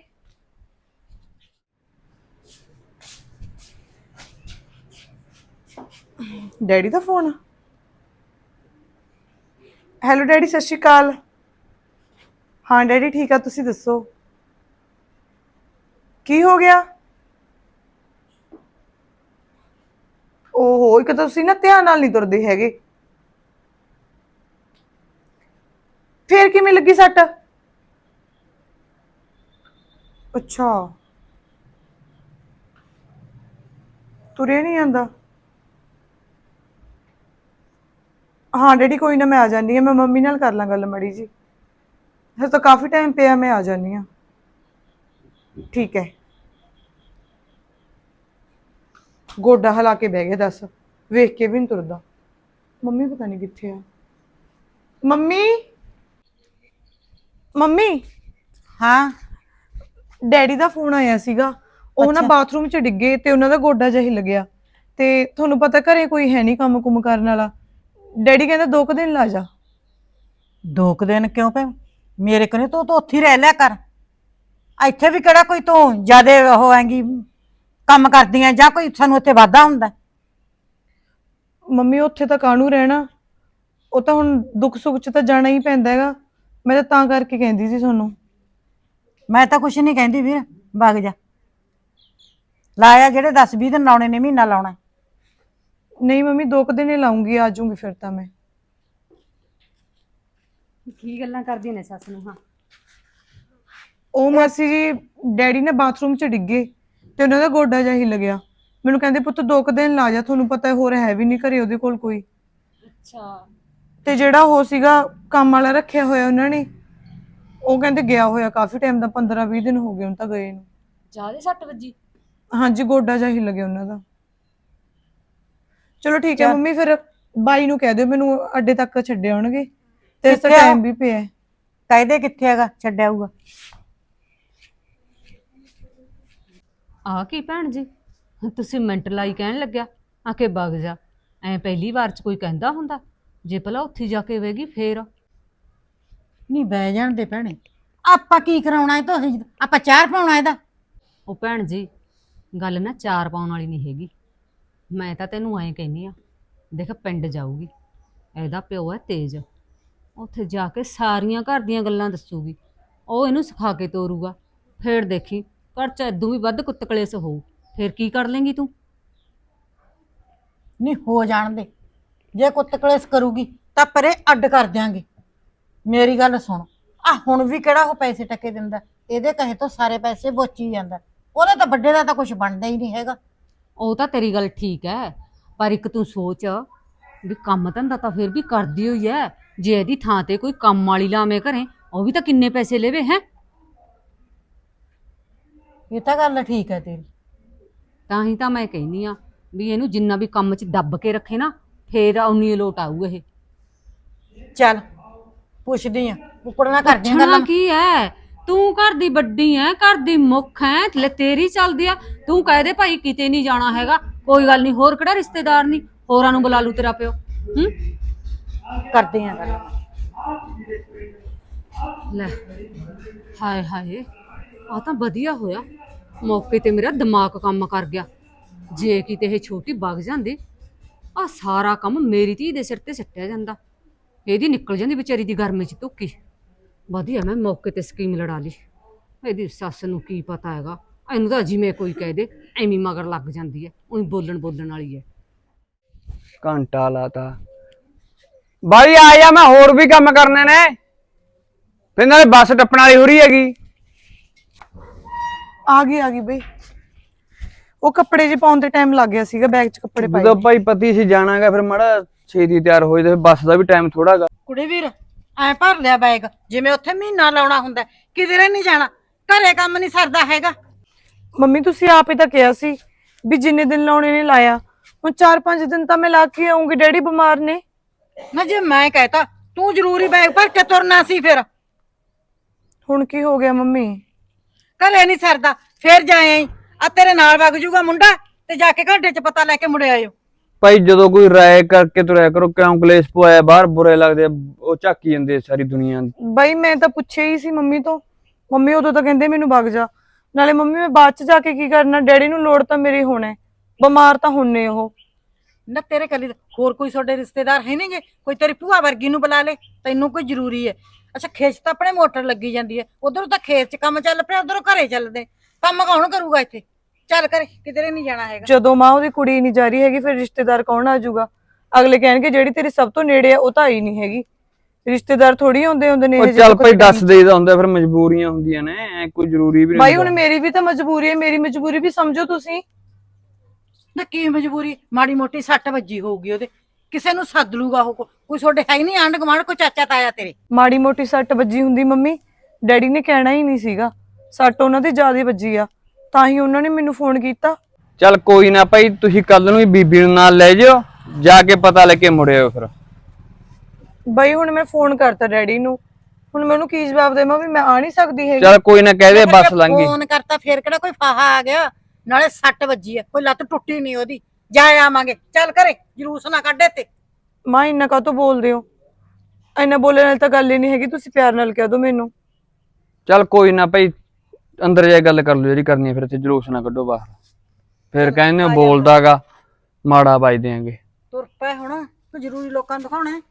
ਡੈਡੀ ਦਾ ਫੋਨ ਹੈਲੋ ਡੈਡੀ, ਸਤਿ ਸ਼੍ਰੀ ਅਕਾਲ। ਹਾਂ ਡੈਡੀ, ਠੀਕ ਆ, ਤੁਸੀਂ ਦੱਸੋ। ਕੀ ਹੋ ਗਿਆ? ਓਹੋ, ਇੱਕ ਤਾਂ ਤੁਸੀਂ ਨਾ ਧਿਆਨ ਨਾਲ ਨਹੀਂ ਤੁਰਦੇ ਹੈਗੇ। ਫੇਰ ਕਿਵੇਂ ਲੱਗੀ ਸੱਟ? ਅੱਛਾ। ਤੁਰੇ ਨਹੀਂ ਆਂਦਾ ਹਾਂ ਡੈਡੀ ਕੋਈ ਨਾ ਮੈਂ ਆ ਜਾਂਦੀ ਹਾਂ। ਮੈਂ ਮੰਮੀ ਨਾਲ ਕਰ ਲਾਂ ਗੱਲ ਮੜੀ ਜੀ ਹਜੇ ਤਾਂ ਕਾਫੀ ਟਾਈਮ ਪਿਆ ਮੈਂ ਆ ਜਾਂਦੀ ਹਾਂ। ਠੀਕ ਹੈ। ਗੋਡਾ ਹਿਲਾ ਕੇ ਬਹਿ ਗਿਆ ਦੱਸ। ਵੇਖ ਕੇ ਵੀ ਨਹੀਂ ਤੁਰਦਾ। ਮੰਮੀ ਪਤਾ ਨਹੀਂ ਕਿੱਥੇ ਆ। ਮੰਮੀ? ਮੰਮੀ? ਹਾਂ। ਡੈਡੀ ਦਾ ਫੋਨ ਆਇਆ ਸੀਗਾ। ਉਹ ਨਾ। ਬਾਥਰੂਮ 'ਚ ਡਿੱਗੇ ਤੇ ਉਹਨਾਂ ਦਾ ਗੋਡਾ ਜਿਹਾ ਹਿੱਲ ਗਿਆ। ਤੇ ਤੁਹਾਨੂੰ ਪਤਾ ਘਰੇ ਕੋਈ ਹੈ ਨਹੀਂ ਕੰਮ ਕੁਮ ਕਰਨ ਵਾਲਾ? ਡੈਡੀ ਕਹਿੰਦਾ ਦੋ ਕੁ ਦਿਨ ਲਾ ਜਾ। ਦੋ ਕੁ ਦਿਨ ਕਿਉਂ ਪਏ ਮੇਰੇ ਕੋਲ ਤੂੰ ਤਾਂ ਉੱਥੇ ਹੀ ਰਹਿ ਲਿਆ ਕਰ। ਇੱਥੇ ਵੀ ਕਿਹੜਾ ਕੋਈ ਤੂੰ ਜਿਆਦੇ ਉਹ ਹੈਗੀ ਕੰਮ ਕਰਦੀ ਆ ਜਾਂ ਕੋਈ ਸਾਨੂੰ ਉੱਥੇ ਵਾਧਾ ਹੁੰਦਾ? ਮੰਮੀ ਉੱਥੇ ਤਾਂ ਕਾਹਨੂੰ ਰਹਿਣਾ? ਉਹ ਤਾਂ ਹੁਣ ਦੁੱਖ ਸੁੱਖ 'ਚ ਤਾਂ ਜਾਣਾ ਹੀ ਪੈਂਦਾ ਹੈਗਾ। ਮੈਂ ਤਾਂ ਤਾਂ ਕਰਕੇ ਕਹਿੰਦੀ ਸੀ ਤੁਹਾਨੂੰ। ਮੈਂ ਤਾਂ ਕੁਛ ਨਹੀਂ ਕਹਿੰਦੀ ਵੀਰ ਵਗ ਜਾ। ਲਾਇਆ ਜਿਹੜੇ 10 20 ਦਿਨ ਲਾਉਣੇ ਨੇ ਮਹੀਨਾ ਲਾਉਣਾ। ਨਹੀਂ ਮੰਮੀ ਦੋ ਕੁ ਦਿਨ ਹੀ ਲਾਉਂਗੀ ਆ ਜਾਊਂਗੀ ਫਿਰ ਤਾਂ ਮੈਂ। ਕੀ ਗੱਲਾਂ ਕਰਦੀਆਂ ਨੇ ਸੱਸ ਨੂੰ ਹਾਂ? ਉਹ ਮਾਸੀ ਜੀ ਡੈਡੀ ਨੇ ਬਾਥਰੂਮ 'ਚ ਡਿੱਗੇ ਤੇ ਉਹਨਾਂ ਦਾ ਗੋਡਾ ਜਿਹਾ ਹਿੱਲ ਗਿਆ। ਮੈਨੂੰ ਕਹਿੰਦੇ ਪੁੱਤ ਦੋ ਕੁ ਦਿਨ ਲਾ ਜਾ ਤੁਹਾਨੂੰ ਪਤਾ ਹੈ ਹੋਰ ਹੈ ਵੀ ਨਹੀਂ ਘਰੇ ਉਹਦੇ ਕੋਲ ਕੋਈ। ਅੱਛਾ। ਤੇ ਜਿਹੜਾ ਉਹ ਸੀਗਾ ਕੰਮ ਵਾਲਾ ਰੱਖਿਆ ਹੋਇਆ ਉਹਨਾਂ ਨੇ ਉਹ ਕਹਿੰਦੇ ਗਿਆ ਹੋਇਆ ਕਾਫੀ ਟਾਈਮ ਦਾ 15 20 ਦਿਨ ਹੋ ਗਏ ਹੁਣ ਤਾਂ ਗਏ ਨੂੰ। ਜਿਆਦੇ ਸੱਟ ਵੱਜੀ? ਹਾਂਜੀ ਗੋਡਾ ਜਿਹਾ ਹਿੱਲ ਗਿਆ ਉਹਨਾਂ ਦਾ। ਚਲੋ ਠੀਕ ਹੈ। ਮੰਮੀ ਫਿਰ ਬਾਈ ਨੂੰ ਕਹਿ ਦਿਓ ਮੈਨੂੰ ਅੱਡੇ ਤੱਕ ਛੱਡ ਆਉਣਗੇ। ਤੇ ਇਸ ਕਿੱਥੇ ਆ? ਟਾਈਮ ਵੀ ਪਿਆ ਹੈ। ਕਾਇਦੇ ਕਿੱਥੇ ਹੈਗਾ? ਛੱਡਿਆ ਹੋਊਗਾ ਆ ਕੀ ਭੈਣ ਜੀ? ਤੁਸੀਂ ਮਿੰਟ ਲਾਈ ਕਹਿਣ ਲੱਗਿਆ ਆ ਕੇ ਵਗ ਜਾ। ਐ ਪਹਿਲੀ ਵਾਰ ਚ ਕੋਈ ਕਹਿੰਦਾ ਹੁੰਦਾ ਜੇ ਭਲਾ ਉੱਥੇ ਜਾ ਕੇ ਵੇਗੀ ਫੇਰ। ਨਹੀਂ ਬਹਿ ਜਾਣ ਦੇ ਭੈਣੇ। ਆਪਾਂ ਕੀ ਕਰਾਉਣਾ ਇਹ ਤੋਂ ਆਪਾਂ ਚਾਰ ਪਾਉਣਾ ਇਹਦਾ। ਉਹ ਭੈਣ ਜੀ ਗੱਲ ਨਾ ਚਾਰ ਪਾਉਣ ਵਾਲੀ ਨਹੀਂ ਹੈਗੀ। ਮੈਂ ਤਾਂ ਤੈਨੂੰ ਐਂ ਕਹਿੰਨੀ ਆ, ਦੇਖ ਪਿੰਡ ਜਾਊਗੀ, ਇਹਦਾ ਪਿਓ ਹੈ ਤੇਜ, ਉੱਥੇ ਜਾ ਕੇ ਸਾਰੀਆਂ ਘਰ ਦੀਆਂ ਗੱਲਾਂ ਦੱਸੂਗੀ, ਉਹ ਇਹਨੂੰ ਸਿਖਾ ਕੇ ਤੋਰੂਗਾ, ਫੇਰ ਦੇਖੀ, ਘਰ ਚ ਇਦੋਂ ਵੀ ਵੱਧ ਕੁੱਤ ਕਲੇਸ਼ ਹੋਊ, ਫੇਰ ਕੀ ਕਰ ਲੇਂਗੀ ਤੂੰ? ਨਹੀਂ, ਹੋ ਜਾਣ ਦੇ, ਜੇ ਕੁੱਤ ਕਲੇਸ਼ ਕਰੂਗੀ, ਤਾਂ ਪਰੇ ਅੱਡ ਕਰ ਦਿਆਂਗੇ। ਮੇਰੀ ਗੱਲ ਸੁਣ, ਆ ਹੁਣ ਵੀ ਕਿਹੜਾ ਉਹ ਪੈਸੇ ਟੱਕੇ ਦਿੰਦਾ, ਇਹਦੇ ਕਹੇ ਤੋਂ ਸਾਰੇ ਪੈਸੇ ਬੋਚੀ ਜਾਂਦਾ, ਉਹਦਾ ਤਾਂ ਵੱਡੇ ਦਾ ਤਾਂ ਕੁਝ ਬਣਦਾ ਹੀ ਨਹੀਂ ਹੈਗਾ। ਉਹ ਤਾਂ ਤੇਰੀ ਗੱਲ ਠੀਕ ਹੈ ਪਰ ਇੱਕ ਤੂੰ ਸੋਚ ਵੀ ਕੰਮ ਧੰਦਾ ਤਾਂ ਫਿਰ ਵੀ ਕਰਦੀ ਹੋਈ ਐ ਜੇ ਇਹਦੀ ਥਾਂ ਤੇ ਕੋਈ ਕੰਮ ਵਾਲੀ ਲਾਵੇਂ ਘਰੇ ਉਹ ਵੀ ਤਾਂ ਕਿੰਨੇ ਪੈਸੇ ਲੈਵੇ ਹੈ? ਇਹ ਤਾਂ ਗੱਲ ਠੀਕ ਹੈ ਤੇਰੀ। ਤਾਂ ਹੀ ਤਾਂ ਮੈਂ ਕਹਿੰਨੀ ਆ ਵੀ ਇਹਨੂੰ ਜਿੰਨਾ ਵੀ ਕੰਮ 'ਚ ਦੱਬ ਕੇ ਰੱਖੇ ਨਾ ਫੇਰ ਉਨੀ ਲੋਟ ਆਊ ਇਹ। ਚੱਲ ਪੁੱਛਦੀ ਆ ਉੱਪਰਨਾ ਕਰਦੀਆਂ ਪੁੱਛਣਾ ਗੱਲਾਂ। ਕੀ ਐ? ਤੂੰ ਘਰ ਦੀ ਵੱਡੀ ਐ, ਘਰ ਦੀ ਮੁੱਖ ਐ, ਲੈ ਤੇਰੀ ਚੱਲਦੀ ਆ। ਤੂੰ ਕਹਿ ਦੇ ਭਾਈ ਕਿਤੇ ਨਹੀਂ ਜਾਣਾ ਹੈਗਾ, ਕੋਈ ਗੱਲ ਨਹੀਂ, ਹੋਰ ਕਿਹੜਾ ਰਿਸ਼ਤੇਦਾਰ ਨਹੀਂ, ਹੋਰਾਂ ਨੂੰ ਬੁਲਾ ਲੂ ਤੇਰਾ ਪਿਓ, ਹੂੰ? ਕਰਦੇ ਆ ਗੱਲ। ਲੈ, ਹਾਏ ਹਾਏ ਆ ਤਾਂ ਵਧੀਆ ਹੋਇਆ। ਮੌਕੇ ਤੇ ਮੇਰਾ ਦਿਮਾਗ ਕੰਮ ਕਰ ਗਿਆ। ਜੇ ਕਿਤੇ ਇਹ ਛੋਟੀ ਵਗ ਜਾਂਦੀ ਆ ਸਾਰਾ ਕੰਮ ਮੇਰੀ ਧੀ ਦੇ ਸਿਰ ਤੇ ਸੱਟਿਆ ਜਾਂਦਾ। ਇਹਦੀ ਨਿਕਲ ਜਾਂਦੀ ਵਿਚਾਰੀ ਦੀ ਗਰਮੀ ਚ ਧੁੱਕੀ। ਵਧੀਆ ਮੈਂ ਮੌਕੇ ਤੇ ਸਕੀਮ ਲੜਾ ਲਈ। ਇਹਦੀ ਸੱਸ ਨੂੰ ਕੀ ਪਤਾ ਹੈਗਾ? ਇਹਨੂੰ ਤਾਂ ਜਿਵੇਂ ਕੋਈ ਕਹਿ ਦੇ ਐਵੇਂ ਮਗਰ ਲੱਗ ਜਾਂਦੀ ਹੈ। ਉਹੀ ਬੋਲਣ ਬੋਲਣ ਵਾਲੀ ਹੈ। ਘੰਟਾ ਲਾਤਾ। ਬਾਈ ਆ ਜਾ ਮੈਂ ਹੋਰ ਵੀ ਕੰਮ ਕਰਨੇ ਨੇ। ਫਿਰ ਨਾਲੇ ਬੱਸ ਟੱਪਣ ਵਾਲੀ ਹੋ ਰਹੀ ਹੈਗੀ। ਆ ਗਈ ਆ ਗਈ ਬਈ। ਉਹ ਕੱਪੜੇ ਜੇ ਪਾਉਣ ਤੇ ਟਾਈਮ ਲੱਗ ਗਿਆ ਸੀਗਾ ਬੈਗ 'ਚ ਕੱਪੜੇ ਪਾਏ ਜਦੋਂ ਭਾਈ ਪਤੀ ਸੀ ਜਾਣਾਗਾ ਫਿਰ ਮੜਾ ਛੇਤੀ ਤਿਆਰ ਹੋਈ ਤੇ ਬੱਸ ਦਾ ਵੀ ਟਾਈਮ ਥੋੜਾਗਾ ਕੁੜੇ ਵੀਰ ਐ ਭਰ ਲਿਆ ਬੈਗ ਜਿਵੇਂ ਉੱਥੇ ਮਹੀਨਾ ਲਾਉਣਾ ਹੁੰਦਾ ਹੈ। ਕਿਧਰੇ ਨਹੀਂ ਜਾਣਾ ਘਰੇ ਕੰਮ ਨਹੀਂ ਸਰਦਾ ਹੈਗਾ। ਮੰਮੀ ਤੁਸੀਂ ਆਪ ਹੀ ਤਾਂ ਕਿਹਾ ਸੀ ਵੀ ਜਿੰਨੇ ਦਿਨ ਲਾਉਣੇ ਨੇ ਲਾਇਆ ਹੁਣ 4-5 ਦਿਨ ਤਾਂ ਮੈਂ ਲਾ ਕੇ ਆਉਂਗੀ ਡੈਡੀ ਬਿਮਾਰ ਨੇ। ਨਾ ਜੇ ਮੈਂ ਕਹਤਾ ਤੂੰ ਜ਼ਰੂਰੀ ਬੈਗ ਭਰ ਕੇ ਤੁਰਨਾ ਸੀ ਫਿਰ। ਹੁਣ ਕੀ ਹੋ ਗਿਆ ਮੰਮੀ? ਘਰੇ ਨਹੀਂ ਸਰਦਾ ਫਿਰ ਜਾਏ ਆ ਤੇਰੇ ਨਾਲ ਵਗ ਜੂਗਾ ਮੁੰਡਾ ਤੇ ਜਾ ਕੇ ਘੰਟੇ ਚ ਪਤਾ ਲੈ ਕੇ ਮੁੜ ਆਇਓ। ਭਾਈ ਜਦੋਂ ਕੋਈ ਰਾਏ ਕਰਕੇ ਤੁਰਿਆ ਕਰੋ ਕਿਉਂ ਕਲੇਸ਼ ਪਵਾਇਆ? ਬਾਹਰ ਬੁਰੇ ਲੱਗਦੇ ਆ, ਉਹ ਝਾਕੀ ਜਾਂਦੇ ਆ ਸਾਰੀ ਦੁਨੀਆ ਬਾਈ ਮੈਂ ਤਾਂ ਪੁੱਛਿਆ ਹੀ ਸੀ ਮੰਮੀ ਤੋਂ। ਮੰਮੀ ਉਦੋਂ ਤਾਂ ਕਹਿੰਦੇ ਮੈਨੂੰ ਵਗ ਜਾ। ਨਾਲੇ ਮੰਮੀ ਮੈਂ ਬਾਅਦ ਚ ਜਾ ਕੇ ਕੀ ਕਰਨਾ? ਡੈਡੀ ਨੂੰ ਲੋੜ ਤਾਂ ਮੇਰੀ ਹੋਣਾ ਹੈ। ਬਿਮਾਰ ਤਾਂ ਹੁੰਨੇ ਉਹ। ਨਾ ਤੇਰੇ ਕੱਲੀ ਹੋਰ ਕੋਈ ਤੁਹਾਡੇ ਰਿਸ਼ਤੇਦਾਰ ਹੈ ਨਹੀਂਗੇ? ਕੋਈ ਤੇਰੀ ਭੂਆ ਵਰਗੀ ਨੂੰ ਬੁਲਾ ਲੈ। ਤੈਨੂੰ ਕੋਈ ਜ਼ਰੂਰੀ ਹੈ। ਅੱਛਾ ਖੇਤ 'ਚ ਤਾਂ ਆਪਣੇ ਮੋਟਰ ਲੱਗੀ ਜਾਂਦੀ ਹੈ। ਉਧਰੋਂ ਤਾਂ ਖੇਤ 'ਚ ਕੰਮ ਚੱਲ ਪਿਆ ਉਧਰੋਂ ਘਰੇ ਚੱਲਦੇ। ਕੰਮ ਕੌਣ ਕਰੂਗਾ ਇੱਥੇ? ਚੱਲ ਕਰ ਕਿਧਰੇ ਨਹੀਂ ਜਾਣਾ ਹੈਗਾ। ਜਦੋਂ ਮਾਂ ਉਹਦੀ ਕੁੜੀ ਨਹੀਂ ਜਾ ਰਹੀ ਹੈਗੀ ਫਿਰ ਰਿਸ਼ਤੇਦਾਰ ਕੌਣ ਆ ਜਾਊਗਾ? ਅਗਲੇ ਕਹਿਣਗੇ ਜਿਹੜੀ ਤੇਰੀ ਸਭ ਤੋਂ ਨੇੜੇ ਆ ਉਹ ਤਾਂ ਆਈ ਨਹੀਂ ਹੈਗੀ। ਰਿਸ਼ਤੇਦਾਰ ਥੋੜੀ ਹੁੰਦੇ ਹੁੰਦੇ ਨੇ ਉਹ ਇਹ ਜਿਹੇ ਚੱਲ ਭਾਈ ਕਦੇ ਦੱਸ ਦੇਈਦਾ ਹੁੰਦਾ ਫਿਰ ਮਜਬੂਰੀਆਂ ਹੁੰਦੀਆਂ ਨੇ ਐ ਕੋਈ ਜ਼ਰੂਰੀ ਵੀ ਨਹੀਂ ਬਾਈ ਹੁਣ ਹੁੰਦਾ। ਮੇਰੀ ਵੀ ਤਾਂ ਮਜਬੂਰੀ ਹੈ ਮੇਰੀ ਮਜਬੂਰੀ ਵੀ ਸਮਝੋ ਤੁਸੀਂ। ਨਾ ਕੀ ਮਜਬੂਰੀ? ਮਾੜੀ ਮੋਟੀ ਸੱਟ ਵੱਜੀ ਹੋਊਗੀ ਉਹਦੇ। ਕਿਸੇ ਨੂੰ ਸੱਦ ਲੂਗਾ ਉਹ ਕੋ- ਕੋਈ ਤੁਹਾਡੇ ਹੈ ਹੀ ਨਹੀਂ ਆਂਢ ਗੁਆਂਢ ਕੋਈ ਚਾਚਾ ਤਾਇਆ ਤੇਰੇ। ਮਾੜੀ ਮੋਟੀ ਸੱਟ ਵੱਜੀ ਹੁੰਦੀ ਮੰਮੀ ਡੈਡੀ ਨੇ ਕਹਿਣਾ ਹੀ ਨਹੀਂ ਸੀਗਾ। ਸੱਟ ਉਹਨਾਂ ਦੀ ਜ਼ਿਆਦਾ ਵੱਜੀ ਆ। ਤਾਂ ਹੀ ਉਹਨਾਂ ਨੇ ਮੈਨੂੰ ਫੋਨ ਕੀਤਾ। ਚੱਲ ਕੋਈ ਨਾ ਭਾਈ ਤੁਸੀਂ ਕੱਲ ਨੂੰ ਹੀ ਬੀਬੀ ਨੂੰ ਨਾਲ ਲੈ ਜਿਓ ਜਾ ਕੇ ਪਤਾ ਲੈ ਕੇ ਮੁੜਿਓ ਫਿਰ। ਬਾਈ ਹੁਣ ਮੈਂ ਫੋਨ ਕਰਤਾ ਡੈਡੀ ਨੂੰ। ਹੁਣ ਮੈਨੂੰ ਕੀ ਜਵਾਬ ਦੇਵਾਂ ਵੀ ਮੈਂ ਆ ਨਹੀਂ ਸਕਦੀ ਹੈਗੀ। ਚੱਲ ਕੋਈ ਨਾ ਕਹਿ ਦੇ ਬੱਸ ਲੰਘੀ ਫੋਨ ਕਰਤਾ ਫੇਰ ਕਿਹੜਾ ਕੋਈ ਫਾਹਾ ਆ ਗਿਆ? ਨਾਲੇ ਸੱਟ ਵੱਜੀ ਐ ਕੋਈ ਲੱਤ ਟੁੱਟੀ ਨਹੀਂ ਉਹਦੀ। ਜਾ ਆਵਾਂਗੇ। ਚੱਲ ਘਰੇ ਜਲੂਸ ਨਾ ਕੱਢੇ ਤੇ ਮਾਂ ਇੰਨਾ ਕਾਹਤੋਂ ਬੋਲਦੇ ਹੋ? ਇੰਨਾ ਬੋਲਣ ਨਾਲ ਤਾਂ ਗੱਲ ਹੀ ਨਹੀਂ ਹੈਗੀ ਤੁਸੀਂ ਪਿਆਰ ਨਾਲ ਕਹਿ ਦਿਓ ਮੈਨੂੰ। ਚੱਲ ਕੋਈ ਨਾ ਭਾਈ ਅੰਦਰ ਜਾ ਕੇ ਗੱਲ ਕਰ ਲਓ ਜਿਹੜੀ ਕਰਨੀ ਹੈ ਫਿਰ ਤੇ ਜਲੂਸ ਨਾ ਕੱਢੋ ਬਾਹਰ। ਫਿਰ ਕਹਿੰਦੇ ਹੋ ਬੋਲਦਾਗਾ ਮਾੜਾ ਵੱਜ ਦਿਆਂਗੇ। ਤੁਰ ਪਏ ਹੁਣ ਤੂੰ ਜ਼ਰੂਰੀ ਲੋਕਾਂ ਨੂੰ ਦਿਖਾਉਣਾ। ਹੈ।